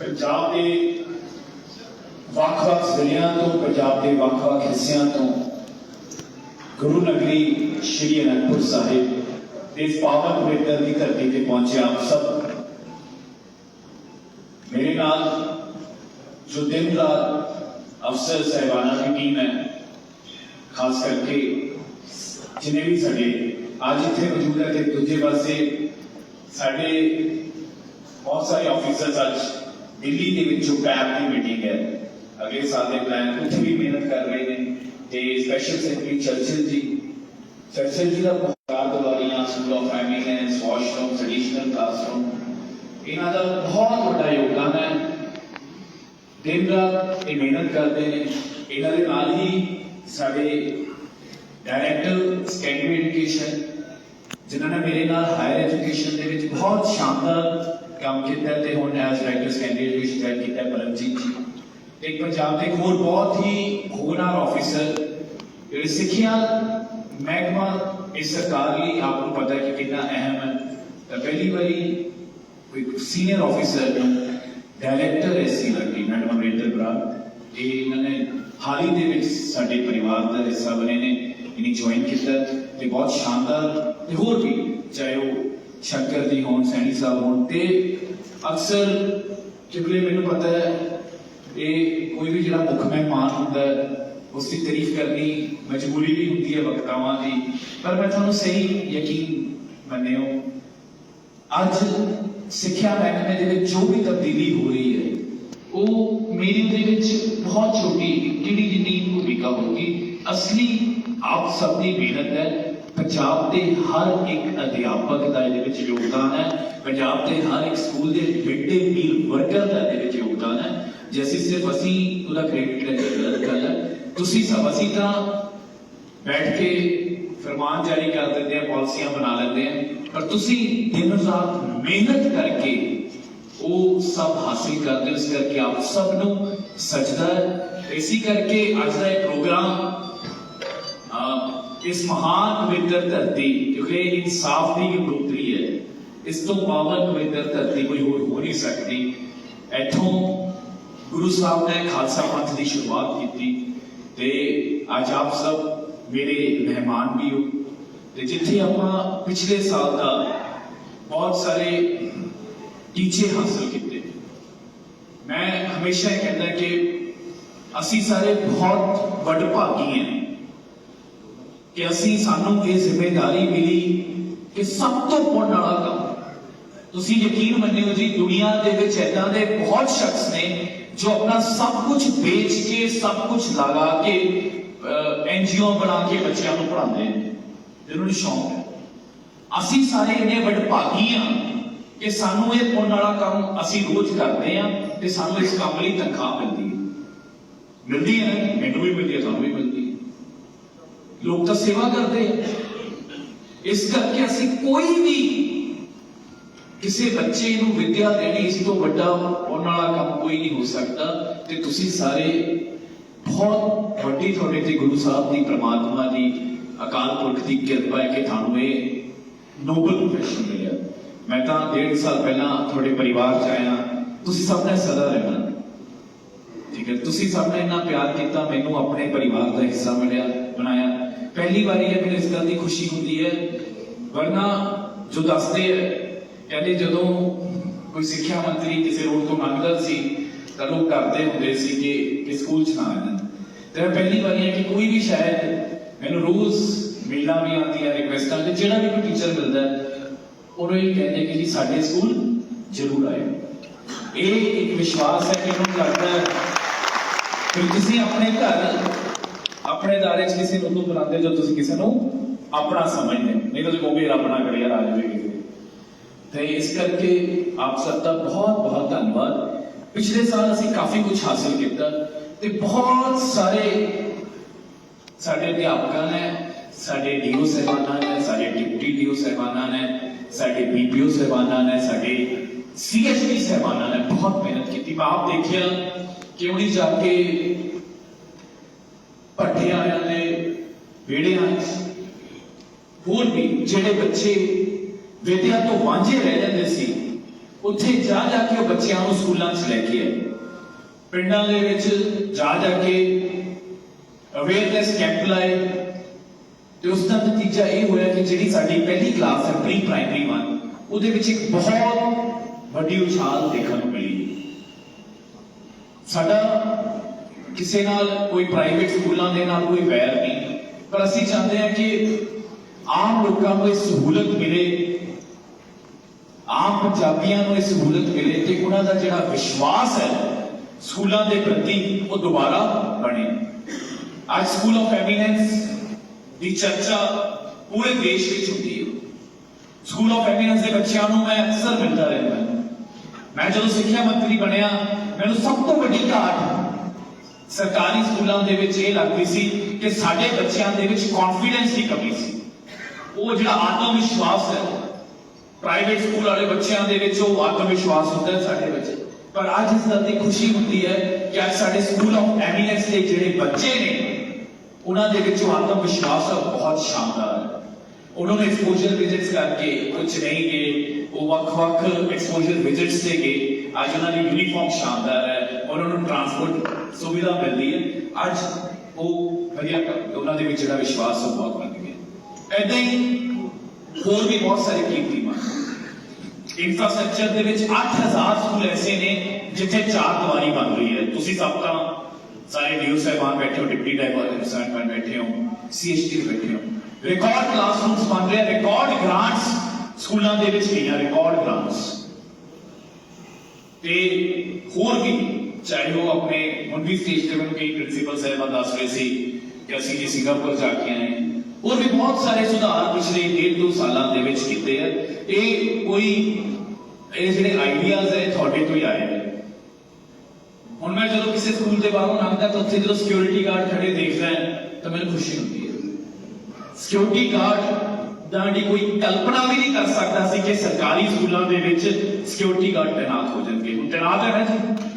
ਪੰਜਾਬ ਦੇ ਵੱਖ-ਵੱਖ ਜ਼ਿਲ੍ਹਿਆਂ ਤੋਂ, ਪੰਜਾਬ ਦੇ ਵੱਖ-ਵੱਖ ਹਿੱਸਿਆਂ ਤੋਂ ਗੁਰੂ ਨਗਰੀ ਸ਼੍ਰੀ ਅਨੰਦਪੁਰ ਸਾਹਿਬ ਦੇ ਇਸ ਪਾਵਨ ਪਵਿੱਤਰ ਦੀ ਧਰਤੀ ਤੇ ਪਹੁੰਚੇ ਆਪ ਸਭ। ਮੇਰੇ ਨਾਲ ਜੋ ਦਿਨ ਰਾਤ ਅਫਸਰ ਸਹਿਬਾਨਾਂ ਦੀ ਟੀਮ ਹੈ, ਖਾਸ ਕਰਕੇ ਜਿਨੇ ਵੀ ਸਾਡੇ ਅੱਜ ਇੱਥੇ ਮੌਜੂਦ ਹੈ ਤੇ ਦੂਜੇ ਪਾਸੇ ਸਾਡੇ ਬਹੁਤ ਸਾਰੇ ਆਫੀਸਰਸ ਅੱਜ ਦਿੱਲੀ ਦੇ ਵਿੱਚ ਜੋ ਪੈਪ ਦੀ ਮੀਟਿੰਗ ਹੈ। ਅਗਲੇ ਸਾਲ ਦੇ ਪਲਾਨ ਉੱਥੇ ਵੀ ਮਿਹਨਤ ਕਰ ਰਹੇ ਨੇ ਤੇ ਸਪੈਸ਼ਲ ਸੈਕਟਰੀ ਚਰਚਲ ਜੀ। ਚਰਚਲ ਜੀ ਦਾ ਬਹੁਤ ਦਵਾਰੀਆਂ school of finance washroom traditional classroom ਇਹਨਾਂ ਦਾ ਬਹੁਤ ਵੱਡਾ ਯੋਗਦਾਨ ਹੈ। ਦਿਨ ਰਾਤ ਇਹ ਮਿਹਨਤ ਕਰਦੇ ਨੇ। ਇਹਨਾਂ ਦੇ ਨਾਲ ਹੀ ਸਾਡੇ ਡਾਇਰੈਕਟਰ ਸੈਕੰਡਰੀ ਐਜੂਕੇਸ਼ਨ ਜਿਨ੍ਹਾਂ ਨੇ ਮੇਰੇ ਨਾਲ ਹਾਇਰ ਐਜੂਕੇਸ਼ਨ ਦੇ ਵਿੱਚ ਬਹੁਤ ਸ਼ਾਨਦਾਰ ਕੰਮ ਕੀਤਾ ਤੇ ਹੁਣ as director secondary education join ਕੀਤਾ ਹੈ ਪਰਮਜੀਤ ਜੀ ਇੱਕ ਪੰਜਾਬ ਦੇ ਹੋਰ ਬਹੁਤ ਹੀ ਹੋਣਹਾਰ ਆਫੀਸਰ ਜਿਹੜੇ ਸਿੱਖਿਆ ਮਹਿਕਮਾ ਇਸ ਸਰਕਾਰ ਲਈ ਆਪ ਨੂੰ ਪਤਾ ਹੈ ਕਿ ਕਿੰਨਾ ਅਹਿਮ ਹੈ। ਤਾਂ ਪਹਿਲੀ ਵਾਰੀ ਕੋਈ ਸੀਨੀਅਰ ਆਫੀਸਰ ਨੂੰ ਡਾਇਰੈਕਟਰ ਐਸੀ ਲੱਗੀ, ਮੈਡਮ ਅਮਰਿੰਦਰ ਬਰਾੜ, ਇਹ ਇਹਨਾਂ ਨੇ ਹਾਲ ਹੀ ਦੇ ਵਿੱਚ ਸਾਡੇ ਪਰਿਵਾਰ ਦਾ ਹਿੱਸਾ ਬਣੇ ਨੇ, ਇਹਨੇ ਜੁਆਇਨ ਕੀਤਾ ਤੇ ਬਹੁਤ ਸ਼ਾਨਦਾਰ ਤੇ ਹੋਰ ਵੀ, ਚਾਹੇ ਉਹ ਸ਼ੰਕਰ ਜੀ ਹੋਣ, ਸੈਣੀ ਸਾਹਿਬ ਹੋਣ ਤੇ ਅਕਸਰ ਕਿਉਂਕਿ ਮੈਨੂੰ ਪਤਾ ਹੈ, ਇਹ ਕੋਈ ਵੀ ਜਿਹੜਾ ਮੁੱਖ ਮਹਿਮਾਨ ਹੁੰਦਾ ਹੈ ਉਸ ਦੀ ਤਾਰੀਫ ਕਰਨੀ ਮਜਬੂਰੀ ਵੀ ਹੁੰਦੀ ਹੈ ਵਕਤਾਵਾਂ ਦੀ। ਪਰ ਮੈਂ ਤੁਹਾਨੂੰ ਸਹੀ ਯਕੀਨ ਮੰਨਿਓ, ਅੱਜ ਸਿੱਖਿਆ ਮਹਿਕਮੇ ਦੇ ਵਿੱਚ ਜੋ ਵੀ ਤਬਦੀਲੀ ਹੋ ਰਹੀ ਹੈ, ਉਹ ਮੇਰੀ ਦੇ ਵਿੱਚ ਬਹੁਤ ਛੋਟੀ, ਕਿਹੜੀ ਜਿੰਨੀ ਭੂਮਿਕਾ ਹੋਗੀ ਅਸਲੀ ਆਪ ਸਭ ਦੀ ਮਿਹਨਤ ਹੈ। ਪੰਜਾਬ ਦੇ ਹਰ ਇੱਕ ਅਧਿਆਪਕ ਦਾ ਇਹਦੇ ਵਿੱਚ ਯੋਗਦਾਨ ਹੈ। ਪੰਜਾਬ ਦੇ ਹਰ ਇੱਕ ਸਕੂਲ ਦੇ ਮਿਡ ਡੇ ਮੀਲ ਵਰਕਰ ਦਾ ਇਹਦੇ ਵਿੱਚ ਯੋਗਦਾਨ ਹੈ। ਜੇ ਅਸੀਂ ਸਿਰਫ ਅਸੀਂ ਉਹਦਾ ਕ੍ਰੈਡਿਟ ਲੈ ਗਲਤ ਗੱਲ ਹੈ ਤੁਸੀਂ ਸਭ ਅਸੀਂ ਤਾਂ ਬੈਠ ਕੇ ਫਰਮਾਨ ਜਾਰੀ ਕਰ ਦਿੰਦੇ ਆ ਪਾਲਿਸੀਆਂ ਬਣਾ ਲੈਂਦੇ ਆ ਪਰ ਤੁਸੀਂ ਦਿਨ ਰਾਤ ਮਿਹਨਤ ਕਰਕੇ ਉਹ ਸਭ ਹਾਸਿਲ ਕਰਦੇ ਹੋ। ਇਸ ਕਰਕੇ ਆਪ ਸਭ ਨੂੰ ਸਜਦਾ ਹੈ। ਇਸੇ ਕਰਕੇ ਅੱਜ ਦਾ ਇਹ ਪ੍ਰੋਗਰਾਮ ਇਸ ਮਹਾਨ ਪਵਿੱਤਰ ਧਰਤੀ ਕਿਉਂਕਿ ਇਨਸਾਫ ਦੀ ਗਲੋਤਰੀ ਹੈ, ਇਸ ਤੋਂ ਪਾਵਨ ਪਵਿੱਤਰ ਧਰਤੀ ਕੋਈ ਹੋਰ ਹੋ ਨਹੀਂ ਸਕਦੀ। ਇੱਥੋਂ ਗੁਰੂ ਸਾਹਿਬ ਨੇ ਖਾਲਸਾ ਪੰਥ ਦੀ ਸ਼ੁਰੂਆਤ ਕੀਤੀ ਤੇ ਅੱਜ ਆਪ ਸਭ ਮੇਰੇ ਮਹਿਮਾਨ ਵੀ ਹੋ। ਤੇ ਜਿੱਥੇ ਆਪਾਂ ਪਿਛਲੇ ਸਾਲ ਦਾ ਬਹੁਤ ਸਾਰੇ ਟੀਚੇ ਹਾਸਲ ਕੀਤੇ। ਮੈਂ ਹਮੇਸ਼ਾ ਇਹ ਕਹਿੰਦਾ ਕਿ ਅਸੀਂ ਸਾਰੇ ਬਹੁਤ ਵੱਡ ਭਾਗੀ ਹਾਂ। ਕਿ ਅਸੀਂ ਸਾਨੂੰ ਇਹ ਜ਼ਿੰਮੇਵਾਰੀ ਮਿਲੀ ਕਿ ਸਭ ਤੋਂ ਪੁੰਨ ਵਾਲਾ ਕੰਮ। ਤੁਸੀਂ ਯਕੀਨ ਮੰਨਿਓ ਜੀ, ਦੁਨੀਆ ਦੇ ਵਿੱਚ ਐਦਾਂ ਦੇ ਬਹੁਤ ਸ਼ਖਸ ਨੇ ਜੋ ਆਪਣਾ ਸਭ ਕੁਝ ਵੇਚ ਕੇ, ਸਭ ਕੁਝ ਲਗਾ ਕੇ ਐਨਜੀਓ ਬਣਾ ਕੇ ਬੱਚਿਆਂ ਨੂੰ ਪੜ੍ਹਾਉਂਦੇ ਨੇ। ਇਹਨਾਂ ਨੂੰ ਸ਼ੌਂਕ ਹੈ। ਅਸੀਂ ਸਾਰੇ ਇੰਨੇ ਵਡਭਾਗੀ ਆ ਕਿ ਸਾਨੂੰ ਇਹ ਪੁੰਨ ਵਾਲਾ ਕੰਮ ਅਸੀਂ ਰੋਜ਼ ਕਰਦੇ ਆ ਤੇ ਸਾਨੂੰ ਇਸ ਕੰਮ ਲਈ ਤਨਖਾਹ ਮਿਲਦੀ ਹੈ। ਮਿਲਦੀ ਹੈ ਨਾ? ਮੈਨੂੰ ਵੀ ਮਿਲਦੀ ਹੈ, ਤੁਹਾਨੂੰ ਲੋਕ ਤਾਂ ਸੇਵਾ ਕਰਦੇ ਇਸ ਕਰਕੇ ਅਸੀਂ ਕੋਈ ਵੀ ਕਿਸੇ ਬੱਚੇ ਨੂੰ ਵਿਦਿਆ ਦੇਣੀ ਇਸ ਤੋਂ ਵੱਡਾ ਉਹਨਾਂ ਵਾਲਾ ਕੰਮ ਕੋਈ ਨਹੀਂ ਹੋ ਸਕਦਾ। ਤੇ ਤੁਸੀਂ ਸਾਰੇ ਬਹੁਤ ਵੱਡੀ ਤੁਹਾਡੇ ਤੇ ਗੁਰੂ ਸਾਹਿਬ ਦੀ, ਪ੍ਰਮਾਤਮਾ ਦੀ, ਅਕਾਲ ਪੁਰਖ ਦੀ ਕਿਰਪਾ ਹੈ ਕਿ ਤੁਹਾਨੂੰ ਇਹ ਨੋਬਲ ਪ੍ਰੋਫੈਸ਼ਨ ਮਿਲਿਆ। ਮੈਂ ਤਾਂ ਡੇਢ ਸਾਲ ਪਹਿਲਾਂ ਤੁਹਾਡੇ ਪਰਿਵਾਰ ਚ ਆਇਆ। ਤੁਸੀਂ ਸਭ ਨੇ ਸਦਾ ਰਹਿਣਾ। ਠੀਕ ਹੈ, ਤੁਸੀਂ ਸਭ ਨੇ ਇੰਨਾ ਪਿਆਰ ਕੀਤਾ, ਮੈਨੂੰ ਆਪਣੇ ਪਰਿਵਾਰ ਦਾ ਹਿੱਸਾ ਮਿਲਿਆ, ਬਣਾਇਆ। ਪਹਿਲੀ ਵਾਰੀ ਹੈ ਮੈਨੂੰ ਇਸ ਗੱਲ ਦੀ ਖੁਸ਼ੀ ਹੁੰਦੀ ਹੈ। ਵਰਨਾ ਜੋ ਦੱਸਦੇ ਹੈ, ਕਹਿੰਦੇ ਜਦੋਂ ਕੋਈ ਸਿੱਖਿਆ ਮੰਤਰੀ ਕਿਸੇ ਰੋਡ ਤੋਂ ਲੰਘਦਾ ਸੀ, ਤਾਂ ਲੋਕ ਕਰਦੇ ਹੁੰਦੇ ਸੀ ਕਿ ਕਿ ਸਕੂਲ ਚ ਨਾ ਆਣਾ ਤੇ ਪਹਿਲੀ ਵਾਰੀ ਹੈ ਕਿ ਕੋਈ ਵੀ ਸ਼ਾਇਦ ਮੈਨੂੰ ਰੋਜ਼ ਮਿਲਣਾ ਵੀ ਆਉਂਦੀਆਂ ਰਿਕਵੈਸਟਾਂ ਤੇ ਜਿਹੜਾ ਵੀ ਕੋਈ ਟੀਚਰ ਮਿਲਦਾ, ਉਹਨੂੰ ਇਹ ਕਹਿੰਦੇ ਕਿ ਜੀ ਸਾਡੇ ਸਕੂਲ ਜ਼ਰੂਰ ਆਇਓ। ਇਹ ਇੱਕ ਵਿਸ਼ਵਾਸ ਹੈ ਕਿ ਉਹਨੂੰ ਲੱਗਦਾ ਹੈ। ਕਿ ਤੁਸੀਂ ਆਪਣੇ ਘਰ ਆਪਣੇ ਦਾਇਰੇ 'ਚ ਕਿਸੇ ਨੂੰ ਬੁਲਾਉਂਦੇ ਹੋ ਜੋ ਤੁਸੀਂ ਕਿਸੇ ਨੂੰ ਆਪਣਾ ਸਮਝਦੇ ਹੋ। ਨਹੀਂ ਤਾਂ ਤੁਸੀਂ ਕਹੋਗੇ ਰੱਬ ਨਾ ਕਰੇ ਯਾਰ ਆ ਜਾਵੇ ਕਿਸੇ ਦੇ। ਤੇ ਇਸ ਕਰਕੇ ਆਪ ਸਭ ਦਾ ਬਹੁਤ ਬਹੁਤ ਧੰਨਵਾਦ ਪਿਛਲੇ ਸਾਲ ਅਸੀਂ ਕਾਫੀ ਕੁਝ ਹਾਸਲ ਕੀਤਾ ਤੇ ਬਹੁਤ ਸਾਰੇ ਸਾਡੇ ਅਧਿਆਪਕਾਂ ਨੇ ਸਾਡੇ ਡੀਓ ਸਹਿਬਾਨਾਂ ਨੇ ਸਾਡੇ ਡਿਪਟੀ ਡੀਓ ਸਹਿਬਾਨਾਂ ਨੇ ਸਾਡੇ ਬੀਪੀਓ ਸਹਿਬਾਨਾਂ ਨੇ ਸਾਡੇ ਸੀਐਸਪੀ ਸਹਿਬਾਨਾਂ ਨੇ ਬਹੁਤ ਮਿਹਨਤ ਕੀਤੀ ਮੈਂ ਆਪ ਦੇਖਿਆ ਕਿ ਉਹਨੀ ਜਾ ਕੇ ਭੱਠੇ ਆਇਆਂ ਨੇ ਵਿਹੜਿਆਂ ਹੋਰ ਵੀ ਜਿਹੜੇ ਬੱਚੇ ਵਿਦਿਆ ਤੋਂ ਵਾਂਝੇ ਰਹਿ ਜਾਂਦੇ ਸੀ, ਉੱਥੇ ਜਾ ਜਾ ਕੇ ਉਹ ਬੱਚਿਆਂ ਨੂੰ ਸਕੂਲਾਂ 'ਚ ਲੈ ਕੇ ਆਏ। ਪਿੰਡਾਂ ਦੇ ਵਿੱਚ ਜਾ ਜਾ ਕੇ ਅਵੇਅਰਨੈਸ ਕੈਂਪ ਲਾਏ। ਤੇ ਉਸ ਦਾ ਨਤੀਜਾ ਇਹ ਹੋਇਆ ਕਿ ਜਿਹੜੀ ਸਾਡੀ ਪਹਿਲੀ ਕਲਾਸ ਹੈ ਪ੍ਰੀ ਪ੍ਰਾਇਮਰੀ 1 ਉਹਦੇ ਵਿੱਚ ਇੱਕ ਬਹੁਤ ਵੱਡੀ ਉਛਾਲ ਦੇਖਣ ਨੂੰ ਮਿਲੀ। ਸਾਡਾ ਕਿਸੇ ਨਾਲ ਕੋਈ ਪ੍ਰਾਈਵੇਟ ਸਕੂਲਾਂ ਦੇ ਨਾਲ ਕੋਈ ਵੈਰ ਨਹੀਂ। ਪਰ ਅਸੀਂ ਚਾਹੁੰਦੇ ਹਾਂ ਕਿ ਆਮ ਲੋਕਾਂ ਨੂੰ ਇਹ ਸਹੂਲਤ ਮਿਲੇ। ਆਮ ਪੰਜਾਬੀਆਂ ਨੂੰ ਇਹ ਸਹੂਲਤ ਮਿਲੇ ਤੇ ਉਹਨਾਂ ਦਾ ਜਿਹੜਾ ਵਿਸ਼ਵਾਸ ਹੈ ਸਕੂਲਾਂ ਦੇ ਪ੍ਰਤੀ ਉਹ ਦੁਬਾਰਾ ਬਣੇ। ਅੱਜ ਸਕੂਲ ਆਫ ਐਮੀਨੈਂਸ ਦੀ ਚਰਚਾ ਪੂਰੇ ਦੇਸ਼ ਵਿੱਚ ਹੁੰਦੀ ਹੈ। ਸਕੂਲ ਆਫ ਐਮੀਨੈਂਸ ਦੇ ਬੱਚਿਆਂ ਨੂੰ ਮੈਂ ਅਕਸਰ ਮਿਲਦਾ ਰਹਿੰਦਾ ਮੈਂ ਜਦੋਂ ਸਿੱਖਿਆ ਮੰਤਰੀ ਬਣਿਆ, ਮੈਨੂੰ ਸਭ ਤੋਂ ਵੱਡੀ ਘਾਟ ਸਰਕਾਰੀ ਸਕੂਲਾਂ ਦੇ ਵਿੱਚ ਇਹ ਲੱਗਦੀ ਸੀ ਕਿ ਸਾਡੇ ਬੱਚਿਆਂ ਦੇ ਵਿੱਚ ਕੌਨਫੀਡੈਂਸ ਦੀ ਕਮੀ ਸੀ। ਉਹ ਜਿਹੜਾ ਆਤਮ ਵਿਸ਼ਵਾਸ ਹੈ ਪ੍ਰਾਈਵੇਟ ਸਕੂਲ ਵਾਲੇ ਬੱਚਿਆਂ ਦੇ ਵਿੱਚ ਉਹ ਆਤਮ ਵਿਸ਼ਵਾਸ ਹੁੰਦਾ ਹੈ ਸਾਡੇ ਵਿੱਚ। ਪਰ ਅੱਜ ਇਸ ਗੱਲ ਦੀ ਖੁਸ਼ੀ ਹੁੰਦੀ ਹੈ ਕਿ ਅੱਜ ਸਾਡੇ ਸਕੂਲ ਆਫ ਐਮੀਨੈਂਸ ਦੇ ਜਿਹੜੇ ਬੱਚੇ ਨੇ, ਉਹਨਾਂ ਦੇ ਵਿੱਚ ਉਹ ਆਤਮ ਵਿਸ਼ਵਾਸ ਬਹੁਤ ਸ਼ਾਨਦਾਰ ਹੈ। ਉਹਨਾਂ ਨੇ ਐਕਸਪੋਜ਼ਰ ਵਿਜ਼ਿਟਸ ਕਰਕੇ ਕੁਝ ਨਹੀਂ ਗਏ, ਉਹ ਵੱਖ-ਵੱਖ ਐਕਸਪੋਜ਼ਰ ਵਿਜ਼ਿਟਸ ਤੇ ਗਏ। ਅੱਜ ਉਹਨਾਂ ਦੀ ਯੂਨੀਫਾਰਮ ਸ਼ਾਨਦਾਰ ਹੈ ਉਹਨਾਂ ਨੂੰ ਟਰਾਂਸਪੋਰਟ ਸੁਵਿਧਾ ਮਿਲਦੀ ਹੈ। ਅੱਜ ਉਹ ਵਧੀਆ ਉਹਨਾਂ ਦੇ ਵਿੱਚ ਜਿਹੜਾ ਵਿਸ਼ਵਾਸ ਉਹ ਬਹੁਤ ਵੱਧ ਗਿਆ। ਐਦਾਂ ਹੀ ਹੋਰ ਵੀ ਬਹੁਤ ਸਾਰੇ ਕੀਮਤੀ ਮਾਨ ਇਨਫਰਾਸਟ੍ਰਕਚਰ ਦੇ ਵਿੱਚ 8000 ਸਕੂਲ ਐਸੇ ਨੇ ਜਿੱਥੇ ਚਾਰ ਦੀਵਾਰੀ ਬਣ ਰਹੀ ਹੈ। ਤੁਸੀਂ ਸਭ ਤਾਂ ਸਾਰੇ ਡੀਓ ਸਾਹਿਬਾਨ ਬੈਠੇ ਹੋ, ਡਿਪਟੀ ਡਾਇਰੈਕਟਰ ਸਾਹਿਬਾਨ ਬੈਠੇ ਹੋ ਸੀਐਚਟੀ ਬੈਠੇ ਹੋ। ਰਿਕਾਰਡ ਕਲਾਸਰੂਮਸ ਬਣ ਰਹੇ ਰਿਕਾਰਡ ਗ੍ਰਾਂਟਸ ਸਕੂਲਾਂ ਦੇ ਵਿੱਚ ਗਈਆਂ। ਰਿਕਾਰਡ ਗ੍ਰਾਂਟਸ ਤੇ ਹੋਰ ਵੀ ਚਾਹੇ ਉਹ ਆਪਣੇ ਹੁਣ ਵੀ ਸਟੇਜ ਤੇ ਮੈਨੂੰ ਕਈ ਪ੍ਰਿੰਸੀਪਲ ਸਾਹਿਬਾਨ ਦੱਸ ਰਹੇ ਸੀ ਕਿ ਅਸੀਂ ਜੀ ਸਿੰਗਾਪੁਰ ਜਾ ਕੇ ਆਏ ਹਾਂ। ਹੋਰ ਵੀ ਬਹੁਤ ਸਾਰੇ ਸੁਧਾਰ ਪਿਛਲੇ ਡੇਢ ਦੋ ਸਾਲਾਂ ਦੇ ਵਿੱਚ ਕੀਤੇ ਆ ਇਹ ਕੋਈ ਇਹ ਜਿਹੜੇ ਆਈਡੀਆਜ਼ ਹੈ ਤੁਹਾਡੇ ਤੋਂ ਹੀ ਆਏ ਨੇ ਹੁਣ ਮੈਂ ਜਦੋਂ ਕਿਸੇ ਸਕੂਲ ਦੇ ਬਾਹਰੋਂ ਲੰਘਦਾ ਤਾਂ ਉੱਥੇ ਜਦੋਂ ਸਿਕਿਉਰਿਟੀ ਗਾਰਡ ਖੜੇ ਦੇਖਦਾ ਹੈ ਤਾਂ ਮੈਨੂੰ ਖੁਸ਼ੀ ਹੁੰਦੀ ਹੈ ਸਿਕਿਉਰਿਟੀ ਗਾਰਡ ਦਾ ਦੀ ਕੋਈ ਕਲਪਨਾ ਵੀ ਨਹੀਂ ਕਰ ਸਕਦਾ ਸੀ ਕਿ ਸਰਕਾਰੀ ਸਕੂਲਾਂ ਦੇ ਵਿੱਚ ਸਿਕਿਉਰਿਟੀ ਗਾਰਡ ਤਾਇਨਾਤ ਹੋ ਜਾਣਗੇ ਹੁਣ ਤਾਇਨਾਤ ਹੈ ਨਾ ਜੀ